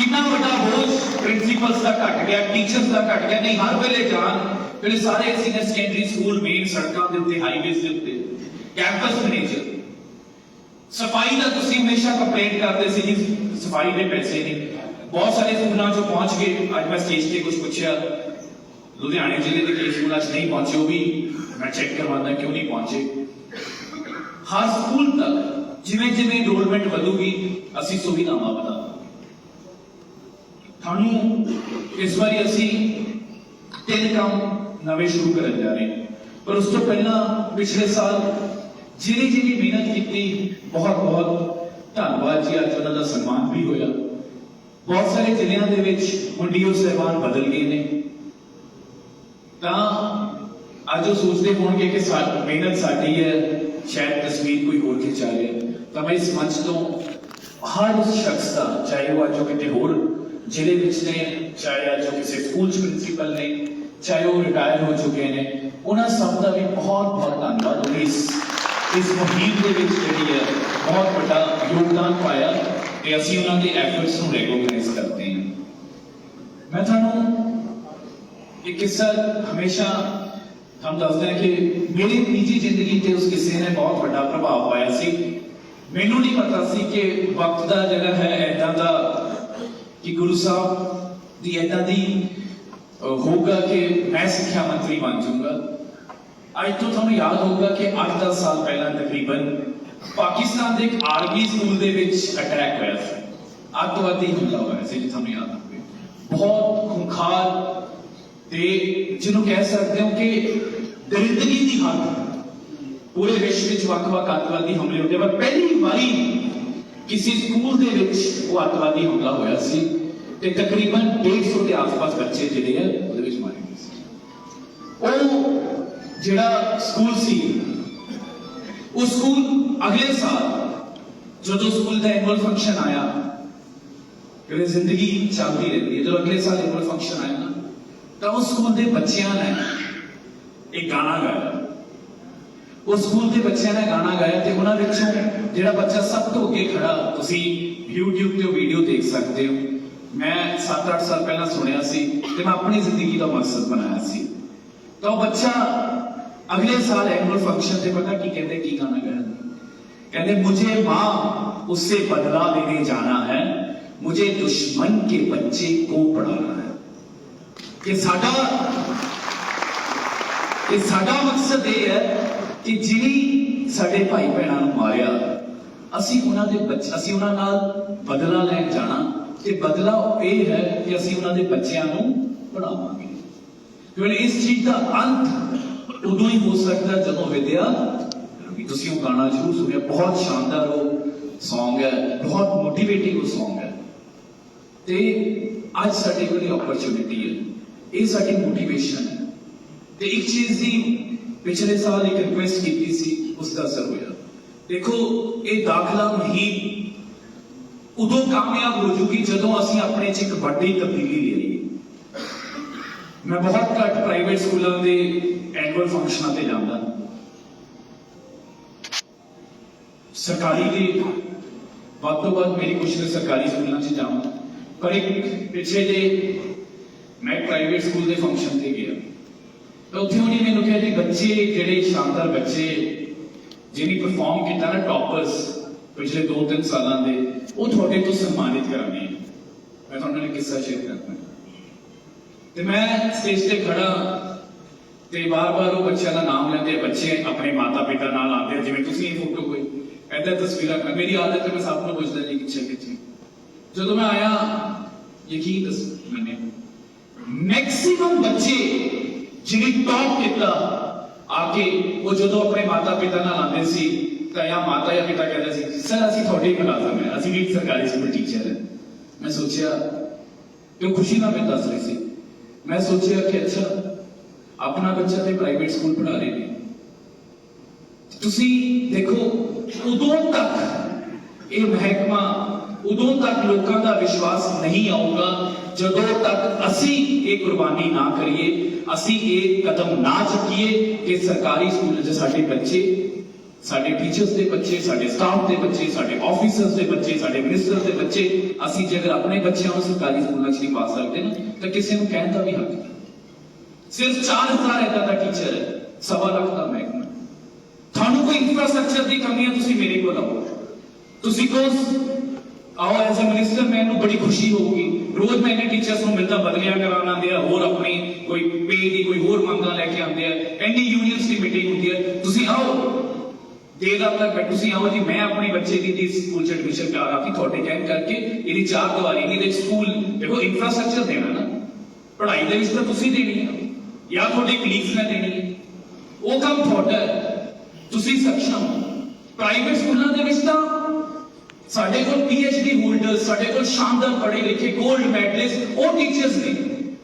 ਕਿੰਨਾ ਵੱਡਾ ਬੋਝ ਪ੍ਰਿੰਸੀਪਲਸ ਦਾ ਘਟ ਗਿਆ ਟੀਚਰਸ ਦਾ ਘਟ ਗਿਆ ਨਹੀਂ ਹਰ ਵੇਲੇ ਜਾਣ ਫਿਰ ਸਾਰੇ ਸੀਨੀਅਰ ਸੈਕੰਡਰੀ ਸਕੂਲ ਮੇਨ ਸੜਕਾਂ ਦੇ ਉੱਤੇ ਹਾਈਵੇਜ਼ ਦੇ ਉੱਤੇ ਕੈਂਪਸ ਮੈਨੇਜਰ ਸਫ਼ਾਈ ਦਾ ਤੁਸੀਂ ਹਮੇਸ਼ਾ ਕੰਪਲੇਂਟ ਕਰਦੇ ਸੀ ਜੀ ਸਫ਼ਾਈ ਦੇ ਪੈਸੇ ਨਹੀਂ ਬਹੁਤ ਸਾਰੇ ਸਕੂਲਾਂ 'ਚੋਂ ਪਹੁੰਚ ਗਏ ਅੱਜ ਮੈਂ ਸਟੇਜ ਤੇ ਕੁਝ ਪੁੱਛਿਆ ਲੁਧਿਆਣੇ ਜ਼ਿਲ੍ਹੇ ਦੇ ਕਈ ਸਕੂਲਾਂ 'ਚ ਨਹੀਂ ਪਹੁੰਚੇ ਉਹ ਵੀ ਮੈਂ ਚੈੱਕ ਕਰਵਾਉਂਦਾ ਕਿਉਂ ਨਹੀਂ ਪਹੁੰਚੇ ਹਰ ਸਕੂਲ ਤੱਕ ਜਿਵੇਂ ਜਿਵੇਂ enrollment ਵਧੂਗੀ ਅਸੀਂ ਸੁਵਿਧਾਵਾਂ ਵਧਾਵਾਂਗੇ ਤੁਹਾਨੂੰ ਇਸ ਵਾਰੀ ਅਸੀਂ ਤਿੰਨ ਕੰਮ ਨਵੇਂ ਸ਼ੁਰੂ ਕਰਨ ਜਾ ਰਹੇ ਹਾਂ। ਪਰ ਉਸ ਤੋਂ ਪਹਿਲਾਂ ਪਿਛਲੇ ਸਾਲ ਜਿਹੜੀ ਜਿਹੜੀ ਮਿਹਨਤ ਕੀਤੀ, ਬਹੁਤ ਬਹੁਤ ਧੰਨਵਾਦ ਜੀ। ਅੱਜ ਉਹਨਾਂ ਦਾ ਸਨਮਾਨ ਵੀ ਹੋਇਆ। ਬਹੁਤ ਸਾਰੇ ਜ਼ਿਲ੍ਹਿਆਂ ਦੇ ਵਿੱਚ ਮੁੰਡੀਓ ਸਹਿਬਾਨ ਬਦਲ ਗਏ ਨੇ। ਤਾਂ ਅੱਜ ਉਹ ਸੋਚਦੇ ਹੋਣਗੇ ਕਿ ਸਾਡੀ ਮਿਹਨਤ ਸਾਡੀ ਹੈ, ਸ਼ਾਇਦ ਤਸਵੀਰ ਕੋਈ ਹੋਰ ਖਿਚਾ ਰਿਹਾ। ਤਾਂ ਮੈਂ ਇਸ ਮੰਚ ਤੋਂ ਹਰ ਉਸ ਸ਼ਖਸ ਦਾ, ਚਾਹੇ ਉਹ ਅੱਜ ਉਹ ਕਿਤੇ ਹੋਰ ਜ਼ਿਲ੍ਹੇ ਵਿੱਚ ਨੇ ਚਾਹੇ ਅੱਜ ਉਹ ਕਿਸੇ ਸਕੂਲ 'ਚ ਪ੍ਰਿੰਸੀਪਲ ਨੇ ਚਾਹੇ ਉਹ ਰਿਟਾਇਰ ਹੋ ਚੁੱਕੇ ਨੇ ਉਹਨਾਂ ਸਭ ਦਾ ਵੀ ਬਹੁਤ ਬਹੁਤ ਧੰਨਵਾਦ ਉਹ ਇਸ ਇਸ ਮੁਹਿੰਮ ਦੇ ਵਿੱਚ ਜਿਹੜੀ ਹੈ ਬਹੁਤ ਵੱਡਾ ਯੋਗਦਾਨ ਪਾਇਆ ਤੇ ਅਸੀਂ ਉਹਨਾਂ ਦੇ ਐਫਰਟਸ ਨੂੰ ਰੈਕੋਗਨਾਈਜ਼ ਕਰਦੇ ਹਾਂ ਮੈਂ ਤੁਹਾਨੂੰ ਇਹ ਕਿੱਸਾ ਹਮੇਸ਼ਾ ਹਮ ਦੱਸਦੇ ਹਾਂ ਕਿ ਮੇਰੀ ਨਿੱਜੀ ਜ਼ਿੰਦਗੀ ਤੇ ਉਸ ਕਿਸੇ ਨੇ ਬਹੁਤ ਵੱਡਾ ਪ੍ਰਭਾਵ ਪਾਇਆ ਸੀ ਮੈਨੂੰ ਨਹੀਂ ਪਤਾ ਸੀ ਕਿ ਵਕਤ ਦਾ ਜਿਹੜਾ ਹੈ ਐਦਾਂ ਦਾ ਕਿ ਗੁਰੂ ਸਾਹਿਬ ਦੀ ਐਦਾਂ ਦੀ ਹੋਊਗਾ ਕਿ ਮੈਂ ਸਿੱਖਿਆ ਮੰਤਰੀ ਬਣ ਜਾਊਂਗਾ। ਅੱਜ ਤੋਂ ਤੁਹਾਨੂੰ ਯਾਦ ਹੋਊਗਾ ਕਿ 8-10 ਸਾਲ ਪਹਿਲਾਂ ਤਕਰੀਬਨ ਪਾਕਿਸਤਾਨ ਦੇ ਇੱਕ ਆਰਮੀ ਸਕੂਲ ਦੇ ਵਿੱਚ ਅਟੈਕ ਹੋਇਆ ਸੀ। ਅੱਤਵਾਦੀ ਹਮਲਾ ਹੋਇਆ ਸੀ, ਜੇ ਤੁਹਾਨੂੰ ਯਾਦ ਹੋਵੇ। ਬਹੁਤ ਖੁੰਖਾਰ ਤੇ ਜਿਹਨੂੰ ਕਹਿ ਸਕਦੇ ਹੋ ਕਿ ਦਰਿੰਦਗੀ ਦੀ ਹੱਦ। ਪੂਰੇ ਵਿਸ਼ਵ ਵਿੱਚ ਵੱਖ-ਵੱਖ ਅੱਤਵਾਦੀ ਹਮਲੇ ਹੁੰਦੇ ਪਰ ਪਹਿਲੀ ਵਾਰੀ ਕਿਸੇ ਸਕੂਲ ਦੇ ਵਿੱਚ ਉਹ ਅੱਤਵਾਦੀ ਹਮਲਾ ਹੋਇਆ ਸੀ ਤੇ ਤਕਰੀਬਨ 150 ਦੇ ਆਸ-ਪਾਸ ਬੱਚੇ ਜਿਹੜੇ ਆ ਉਹਦੇ ਵਿੱਚ ਮਾਰੇ ਗਏ ਸੀ। ਉਹ ਜਿਹੜਾ ਸਕੂਲ ਸੀ, ਉਹ ਸਕੂਲ ਅਗਲੇ ਸਾਲ ਜਦੋਂ ਸਕੂਲ ਦਾ ਐਨੂਅਲ ਫੰਕਸ਼ਨ ਆਇਆ ਕਿਉਂਕਿ ਜ਼ਿੰਦਗੀ ਚੱਲਦੀ ਰਹਿੰਦੀ ਹੈ, ਜਦੋਂ ਅਗਲੇ ਸਾਲ ਐਨੂਅਲ ਫੰਕਸ਼ਨ ਆਇਆ ਨਾ, ਤਾਂ ਉਸ ਸਕੂਲ ਦੇ ਬੱਚਿਆਂ ਨੇ ਇੱਕ ਗਾਣਾ ਗਾਇਆ। ਉਸ ਸਕੂਲ ਦੇ ਬੱਚਿਆਂ ਨੇ ਗਾਣਾ ਗਾਇਆ ਤੇ ਉਹਨਾਂ ਵਿੱਚੋਂ ਜਿਹੜਾ ਬੱਚਾ ਸਭ ਤੋਂ ਅੱਗੇ ਖੜਾ ਤੁਸੀਂ YouTube ਤੇ ਉਹ ਵੀਡੀਓ ਦੇਖ ਸਕਦੇ ਹੋ ਮੈਂ 7-8 ਸਾਲ ਪਹਿਲਾਂ ਸੁਣਿਆ ਸੀ ਤੇ ਮੈਂ ਆਪਣੀ ਜ਼ਿੰਦਗੀ ਦਾ ਮਕਸਦ ਬਣਾਇਆ ਸੀ ਤਾਂ ਉਹ ਬੱਚਾ ਅਗਲੇ ਸਾਲ ਐਨੂਅਲ ਫੰਕਸ਼ਨ ਤੇ ਪਤਾ ਕੀ ਕਹਿੰਦੇ ਕੀ ਗਾਣਾ ਗਾਇਆ कहते मुझे मां उससे बदला लेने जाना है मुझे दुश्मन के बच्चे को पढ़ाना है कि साडा ਕਿ ਸਾਡਾ ਮਕਸਦ ਇਹ ਹੈ ਕਿ ਜਿਨੀ ਸਾਡੇ ਭਾਈ ਭੈਣਾਂ ਨੂੰ ਮਾਰਿਆ ਅਸੀਂ ਉਹਨਾਂ ਦੇ ਬੱਚੇ, ਅਸੀਂ ਉਹਨਾਂ ਨਾਲ ਬਦਲਾ ਲੈਣ ਜਾਣਾ ਤੇ ਬਦਲਾ ਇਹ ਹੈ ਕਿ ਅਸੀਂ ਉਹਨਾਂ ਦੇ ਬੱਚਿਆਂ ਨੂੰ ਪੜਾਵਾਂਗੇ ਕਿਉਂਕਿ ਇਸ ਚੀਜ਼ ਦਾ ਅੰਤ ਉਦੋਂ ਹੀ ਹੋ ਸਕਦਾ ਹੈ ਜਦੋਂ ਵਿਦਿਆ ਤੁਸੀਂ ਉਹ ਗਾਣਾ ਜ਼ਰੂਰ ਸੁਣਿਆ, ਬਹੁਤ ਸ਼ਾਨਦਾਰ ਉਹ Song ਹੈ, ਬਹੁਤ ਮੋਟੀਵੇਟਿੰਗ ਉਹ Song ਹੈ। ਤੇ ਅੱਜ ਸਾਡੇ ਕੋਲ ਓਪਰਚੁਨਿਟੀ ਹੈ। ਇਹ ਸਾਡੀ ਮੋਟੀਵੇਸ਼ਨ ਹੈ। ਤੇ ਇੱਕ ਚੀਜ਼ ਦੀ ਪਿਛਲੇ ਸਾਲ ਇੱਕ ਰਿਕੁਐਸਟ ਕੀਤੀ ਸੀ ਉਸ ਦਾ ਅਸਰ ਹੋਇਆ। ਦੇਖੋ, ਇਹ ਦਾਖਲਾ ਮੁਹਿੰਮ ਉਦੋਂ ਕਾਮਯਾਬ ਹੋ ਜੂਗੀ ਜਦੋਂ ਅਸੀਂ ਆਪਣੇ 'ਚ ਇੱਕ ਵੱਡੀ ਤਬਦੀਲੀ ਲਿਆਈਏ ਮੈਂ ਬਹੁਤ ਘੱਟ ਪ੍ਰਾਈਵੇਟ ਸਕੂਲਾਂ ਦੇ ਐਨੂਅਲ ਫੰਕਸ਼ਨਾਂ ਤੇ ਜਾਂਦਾ। ਸਰਕਾਰੀ ਦੇ ਵੱਧ ਤੋਂ ਵੱਧ ਮੇਰੀ ਕੋਸ਼ਿਸ਼ ਸਰਕਾਰੀ ਸਕੂਲਾਂ 'ਚ ਜਾਵਾਂ। ਪਰ ਇੱਕ ਪਿੱਛੇ ਜੇ ਮੈਂ ਪ੍ਰਾਈਵੇਟ ਸਕੂਲ ਦੇ ਫੰਕਸ਼ਨ ਤੇ ਗਿਆ, ਤਾਂ ਉੱਥੇ ਉਹਨੇ ਮੈਨੂੰ ਕਿਹਾ ਜੀ, ਬੱਚੇ ਜਿਹੜੇ ਸ਼ਾਨਦਾਰ ਬੱਚੇ ਜਿਹਨੇ ਪਰਫਾਰਮ ਕੀਤਾ ਨਾ ਟੌਪਰਸ ਪਿਛਲੇ 2-3 ਸਾਲਾਂ ਦੇ ਉਹ ਤੁਹਾਡੇ ਤੋਂ ਸਨਮਾਨਿਤ ਕਰਾਂਗੇ ਮੈਂ ਤੁਹਾਨੂੰ ਇੱਕ ਕਿੱਸਾ ਸ਼ੇਅਰ ਕਰਦਾ। ਤੇ ਮੈਂ ਸਟੇਜ ਤੇ ਖੜਾ ਤੇ ਬਾਰ-ਬਾਰ ਉਹ ਬੱਚਿਆਂ ਦਾ ਨਾਮ ਲੈਂਦੇ ਬੱਚੇ ਆਪਣੇ ਮਾਤਾ-ਪਿਤਾ ਨਾਲ ਆਉਂਦੇ ਆ, ਜਿਵੇਂ ਤੁਸੀਂ ਇਹ ਫੋਟੋ ਕੋਈ ਐਦਾਂ ਤਸਵੀਰਾਂ ਕਰ ਮੇਰੀ ਆਦਤ ਹੈ ਮੈਂ ਸਭ ਨੂੰ ਪੁੱਛਦਾ ਜੀ ਕਿੱਥੇ ਕਿੱਥੇ ਜਦੋਂ ਮੈਂ ਆਇਆ ਯਕੀਨ ਦੱਸ ਮੰਨੇ। ਮੈਕਸਿਮਮ ਬੱਚੇ ਜਿਹੜੇ ਟੌਪ ਕੀਤਾ ਆ ਕੇ ਉਹ ਜਦੋਂ ਆਪਣੇ ਮਾਤਾ ਪਿਤਾ ਨਾਲ ਆਉਂਦੇ ਸੀ ਤਾਂ ਜਾਂ ਮਾਤਾ ਜਾਂ ਪਿਤਾ ਕਹਿੰਦੇ ਸੀ ਸਰ ਅਸੀਂ ਤੁਹਾਡੇ ਹੀ ਮੁਲਾਜ਼ਮ ਹੈ ਅਸੀਂ ਵੀ ਸਰਕਾਰੀ ਸਕੂਲ ਟੀਚਰ ਹੈ ਮੈਂ ਸੋਚਿਆ ਕਿ ਉਹ ਖੁਸ਼ੀ ਨਾਲ ਮੈਨੂੰ ਦੱਸ ਰਹੀ ਸੀ ਮੈਂ ਸੋਚਿਆ ਕਿ ਅੱਛਾ ਆਪਣਾ ਬੱਚਾ ਤੇ ਪ੍ਰਾਈਵੇਟ ਸਕੂਲ ਪੜ੍ਹਾ ਰਹੇ ਨੇ ਤੁਸੀਂ ਦੇਖੋ ਉਦੋਂ ਤੱਕ ਇਹ ਮਹਿਕਮਾ ਉਦੋਂ ਤੱਕ ਲੋਕਾਂ ਦਾ ਵਿਸ਼ਵਾਸ ਨਹੀਂ ਆਊਗਾ ਜਦੋਂ ਤੱਕ ਅਸੀਂ ਇਹ ਕੁਰਬਾਨੀ ਨਾ ਕਰੀਏ ਅਸੀਂ ਇਹ ਕਦਮ ਨਾ ਚੁੱਕੀਏ ਕਿ ਸਰਕਾਰੀ ਸਕੂਲ 'ਚ ਸਾਡੇ ਬੱਚੇ ਸਾਡੇ ਟੀਚਰਸ ਦੇ ਬੱਚੇ ਸਾਡੇ ਸਟਾਫ ਦੇ ਬੱਚੇ ਸਾਡੇ ਆਫੀਸਰਸ ਦੇ ਬੱਚੇ ਸਾਡੇ ਮਿਨਿਸਟਰ ਦੇ ਬੱਚੇ ਅਸੀਂ ਜੇਕਰ ਆਪਣੇ ਬੱਚਿਆਂ ਨੂੰ ਸਰਕਾਰੀ ਸਕੂਲਾਂ 'ਚ ਨਹੀਂ ਪਾ ਸਕਦੇ ਨਾ ਤਾਂ ਕਿਸੇ ਨੂੰ ਕਹਿਣ ਦਾ ਵੀ ਹੱਕ ਨਹੀਂ ਸਿਰਫ 4000 ਇਦਾਂ ਦਾ ਟੀਚਰ ਹੈ ਸਵਾ ਲੱਖ ਦਾ ਮਹਿਕਮਾ ਤੁਹਾਨੂੰ ਕੋਈ ਇਨਫਰਾਸਟ੍ਰਕਚਰ ਦੀ ਕਮੀ ਹੈ ਤੁਸੀਂ ਮੇਰੇ ਕੋਲ ਆਓ ਤੁਸੀਂ ਕਹੋ ਆਓ ਐਜ਼ ਅ ਮਿਨਿਸਟਰ ਮੈਨੂੰ ਬੜੀ ਖੁਸ਼ੀ ਹੋਊਗੀ ਰੋਜ਼ ਮੈਂ ਇਹਨੇ ਟੀਚਰਸ ਨੂੰ ਮਿਲਦਾ ਬਦਲੀਆਂ ਕਰਾਉਣ ਆਉਂਦੇ ਆ ਹੋਰ ਆਪਣੀ ਕੋਈ ਪੇ ਦੀ ਕੋਈ ਹੋਰ ਮੰਗਾਂ ਲੈ ਕੇ ਆਉਂਦੇ ਆ ਐਨੀ ਯੂਨੀਅਨਸ ਦੀ ਮੀਟਿੰਗ ਹੁੰਦੀ ਹੈ ਤੁਸੀਂ ਆਓ ਦੇਰ ਰਾਤ ਤੱਕ ਬੈਠ ਤੁਸੀਂ ਆਓ ਜੀ ਮੈਂ ਆਪਣੇ ਬੱਚੇ ਦੀ ਦੀ ਸਕੂਲ ਚ ਐਡਮਿਸ਼ਨ ਕਰਾ ਰੱਖੀ ਤੁਹਾਡੇ ਕਹਿਣ ਕਰਕੇ ਇਹਦੀ ਚਾਰ ਦੀਵਾਰੀ ਨਹੀਂ ਦੇ ਸਕੂਲ ਦੇਖੋ ਇਨਫਰਾਸਟ੍ਰਕਚਰ ਦੇਣਾ ਨਾ ਪੜ੍ਹਾਈ ਦੇ ਵਿੱਚ ਤਾਂ ਤੁਸੀਂ ਦੇਣੀ ਹੈ ਜਾਂ ਤੁਹਾਡੇ ਕਲੀਗਸ ਨੇ ਦੇਣੀ ਹੈ ਉਹ ਕੰਮ ਤੁਹਾਡਾ ਹੈ ਤੁਸੀਂ ਸક્ષਮ ਹੋ ਪ੍ਰਾਈਵੇਟ ਸਕੂਲਾਂ ਦੇ ਵਿੱਚ ਤਾਂ ਸਾਡੇ ਕੋਲ ਡੀ ਹੋਲਡਰ ਸਾਡੇ ਕੋਲ ਸ਼ਾਨਦਾਰ ਪੜ੍ਹੇ ਲਿਖੇ 골ਡ ਮੈਡਲਿਸਟ ਉਹ ਟੀਚਰਸ ਨੇ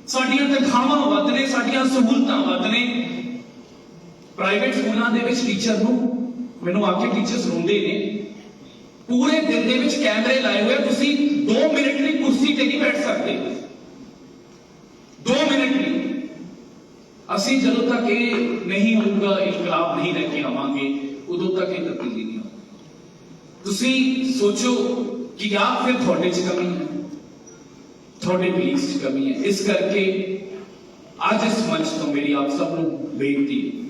ਸਾਡੀਆਂ ਤਨਖਾਹਾਂ ਵੱਧ ਨੇ ਸਾਡੀਆਂ ਸਹੂਲਤਾਂ ਵੱਧ ਨੇ ਪ੍ਰਾਈਵੇਟ ਸਕੂਲਾਂ ਦੇ ਵਿੱਚ ਟੀਚਰ ਨੂੰ ਮੈਨੂੰ ਆ ਕੇ ਟੀਚਰਸ ਰੋਂਦੇ ਨੇ ਪੂਰੇ ਦਿਨ ਦੇ ਵਿੱਚ ਕੈਮਰੇ ਲਾਏ ਹੋਏ ਆ, ਤੁਸੀਂ 2 ਮਿੰਟ ਲਈ ਕੁਰਸੀ ਤੇ ਨਹੀਂ ਬੈਠ ਸਕਦੇ 2 ਮਿੰਟ ਲਈ ਅਸੀਂ ਜਦੋਂ ਤੱਕ ਇਹ ਨਹੀਂ ਹੋਊਗਾ ਇਨਕਲਾਬ ਨਹੀਂ ਲੈ ਕੇ ਆਵਾਂਗੇ ਉਦੋਂ ਤੱਕ ਇਹ ਤਬਦੀਲੀ ਨਹੀਂ ਹੋਊਗੀ ਤੁਸੀਂ ਸੋਚੋ ਕਿ ਜਾਂ ਫਿਰ ਤੁਹਾਡੇ ਚ ਕਮੀ ਹੈ। ਤੁਹਾਡੇ ਬਲੀਫਸ ਚ ਕਮੀ ਹੈ। ਇਸ ਕਰਕੇ ਅੱਜ ਇਸ ਮੰਚ ਤੋਂ ਮੇਰੀ ਆਪ ਸਭ ਨੂੰ ਬੇਨਤੀ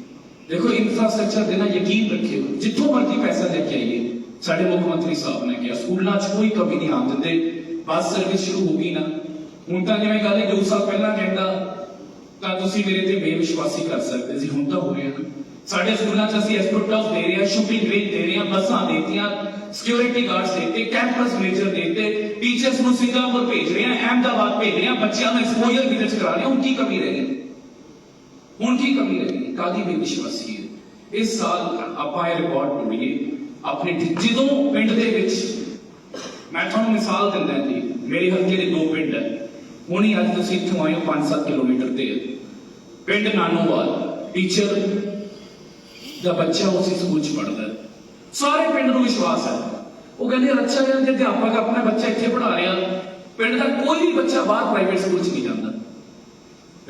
ਦੇਖੋ ਇਨਫਰਾਸਟ੍ਰਕਚਰ ਦੇ ਯਕੀਨ ਰੱਖਿਓ। ਜਿੱਥੋਂ ਮਰਜ਼ੀ ਪੈਸਾ ਲੈ ਕੇ ਆਈਏ। ਸਾਡੇ ਮੁੱਖ ਮੰਤਰੀ ਸਾਹਿਬ ਨੇ ਕਿਹਾ, ਸਕੂਲਾਂ 'ਚ ਕੋਈ ਕਮੀ ਨਹੀਂ ਆਉਣ ਦਿੰਦੇ। ਬੱਸ ਸਰਵਿਸ ਸ਼ੁਰੂ ਹੋ ਗਈ ਨਾ। ਹੁਣ ਤਾਂ ਜਿਵੇਂ ਗੱਲ ਇਹ ਦੋ ਸਾਲ ਪਹਿਲਾਂ ਕਹਿੰਦਾ, ਤਾਂ ਤੁਸੀਂ ਮੇਰੇ ਤੇ ਬੇਵਿਸ਼ਵਾਸੀ ਕਰ ਸਕਦੇ ਸੀ। ਹੁਣ ਤਾਂ ਹੋ ਰਿਹਾ ਨਾ। ਸਾਡੇ ਸਕੂਲਾਂ 'ਚ ਅਸੀਂ ਐਸਪੋਰਟਸ ਦੇ ਰਹੇ ਹਾਂ ਸ਼ੂਟਿੰਗ ਰੇਂਜ ਦੇ ਰਹੇ ਹਾਂ, ਬੱਸਾਂ ਦੇਤੀਆਂ ਸਿਕਿਉਰਿਟੀ ਗਾਰਡਸ ਦੇਤੇ ਕੈਂਪਸ ਮੈਨੇਜਰ ਦੇਤੇ ਟੀਚਰਸ ਨੂੰ ਸਿੰਗਾਪੁਰ ਭੇਜ ਰਹੇ ਹਾਂ ਅਹਿਮਦਾਬਾਦ ਭੇਜ ਰਹੇ ਹਾਂ, ਬੱਚਿਆਂ ਨੂੰ ਐਕਸਪੋਜ਼ਰ ਵਿਜ਼ਿਟਸ ਕਰਾ ਰਹੇ ਹਾਂ, ਹੁਣ ਕੀ ਕਮੀ ਰਹਿ ਗਈ? ਹੁਣ ਕੀ ਕਮੀ ਰਹਿ ਗਈ? ਕਾਦੀ ਬੇਵਿਸ਼ਵਾਸੀ ਹੈ। ਇਸ ਸਾਲ ਆਪਾਂ ਇਹ ਰਿਕਾਰਡ ਤੋੜੀਏ ਆਪਣੇ ਜਦੋਂ ਪਿੰਡ ਦੇ ਵਿੱਚ, ਮੈਂ ਤੁਹਾਨੂੰ ਮਿਸਾਲ ਦਿੰਦਾ ਜੀ, ਮੇਰੇ ਹਲਕੇ ਦੇ ਦੋ ਪਿੰਡ ਹੈ। ਹੁਣੀ ਅੱਜ ਤੁਸੀਂ ਇੱਥੋਂ ਆਏ ਹੋ 5-7 ਕਿਲੋਮੀਟਰ ਤੇ। ਪਿੰਡ ਨਾਨੋਵਾਲ ਟੀਚਰ ਜਾਂ ਬੱਚਾ ਉਸੇ ਸਕੂਲ ਚ ਪੜਦਾ ਸਾਰੇ ਪਿੰਡ ਨੂੰ ਵਿਸ਼ਵਾਸ ਹੈ। ਉਹ ਕਹਿੰਦੇ, ਅੱਛਾ ਯਾਰ ਜੇ ਅਧਿਆਪਕ ਆਪਣਾ ਬੱਚਾ ਇੱਥੇ ਪੜ੍ਹਾ ਰਿਹਾ। ਪਿੰਡ ਦਾ ਕੋਈ ਵੀ ਬੱਚਾ ਬਾਹਰ ਪ੍ਰਾਈਵੇਟ ਸਕੂਲ ਚ ਨਹੀਂ ਜਾਂਦਾ।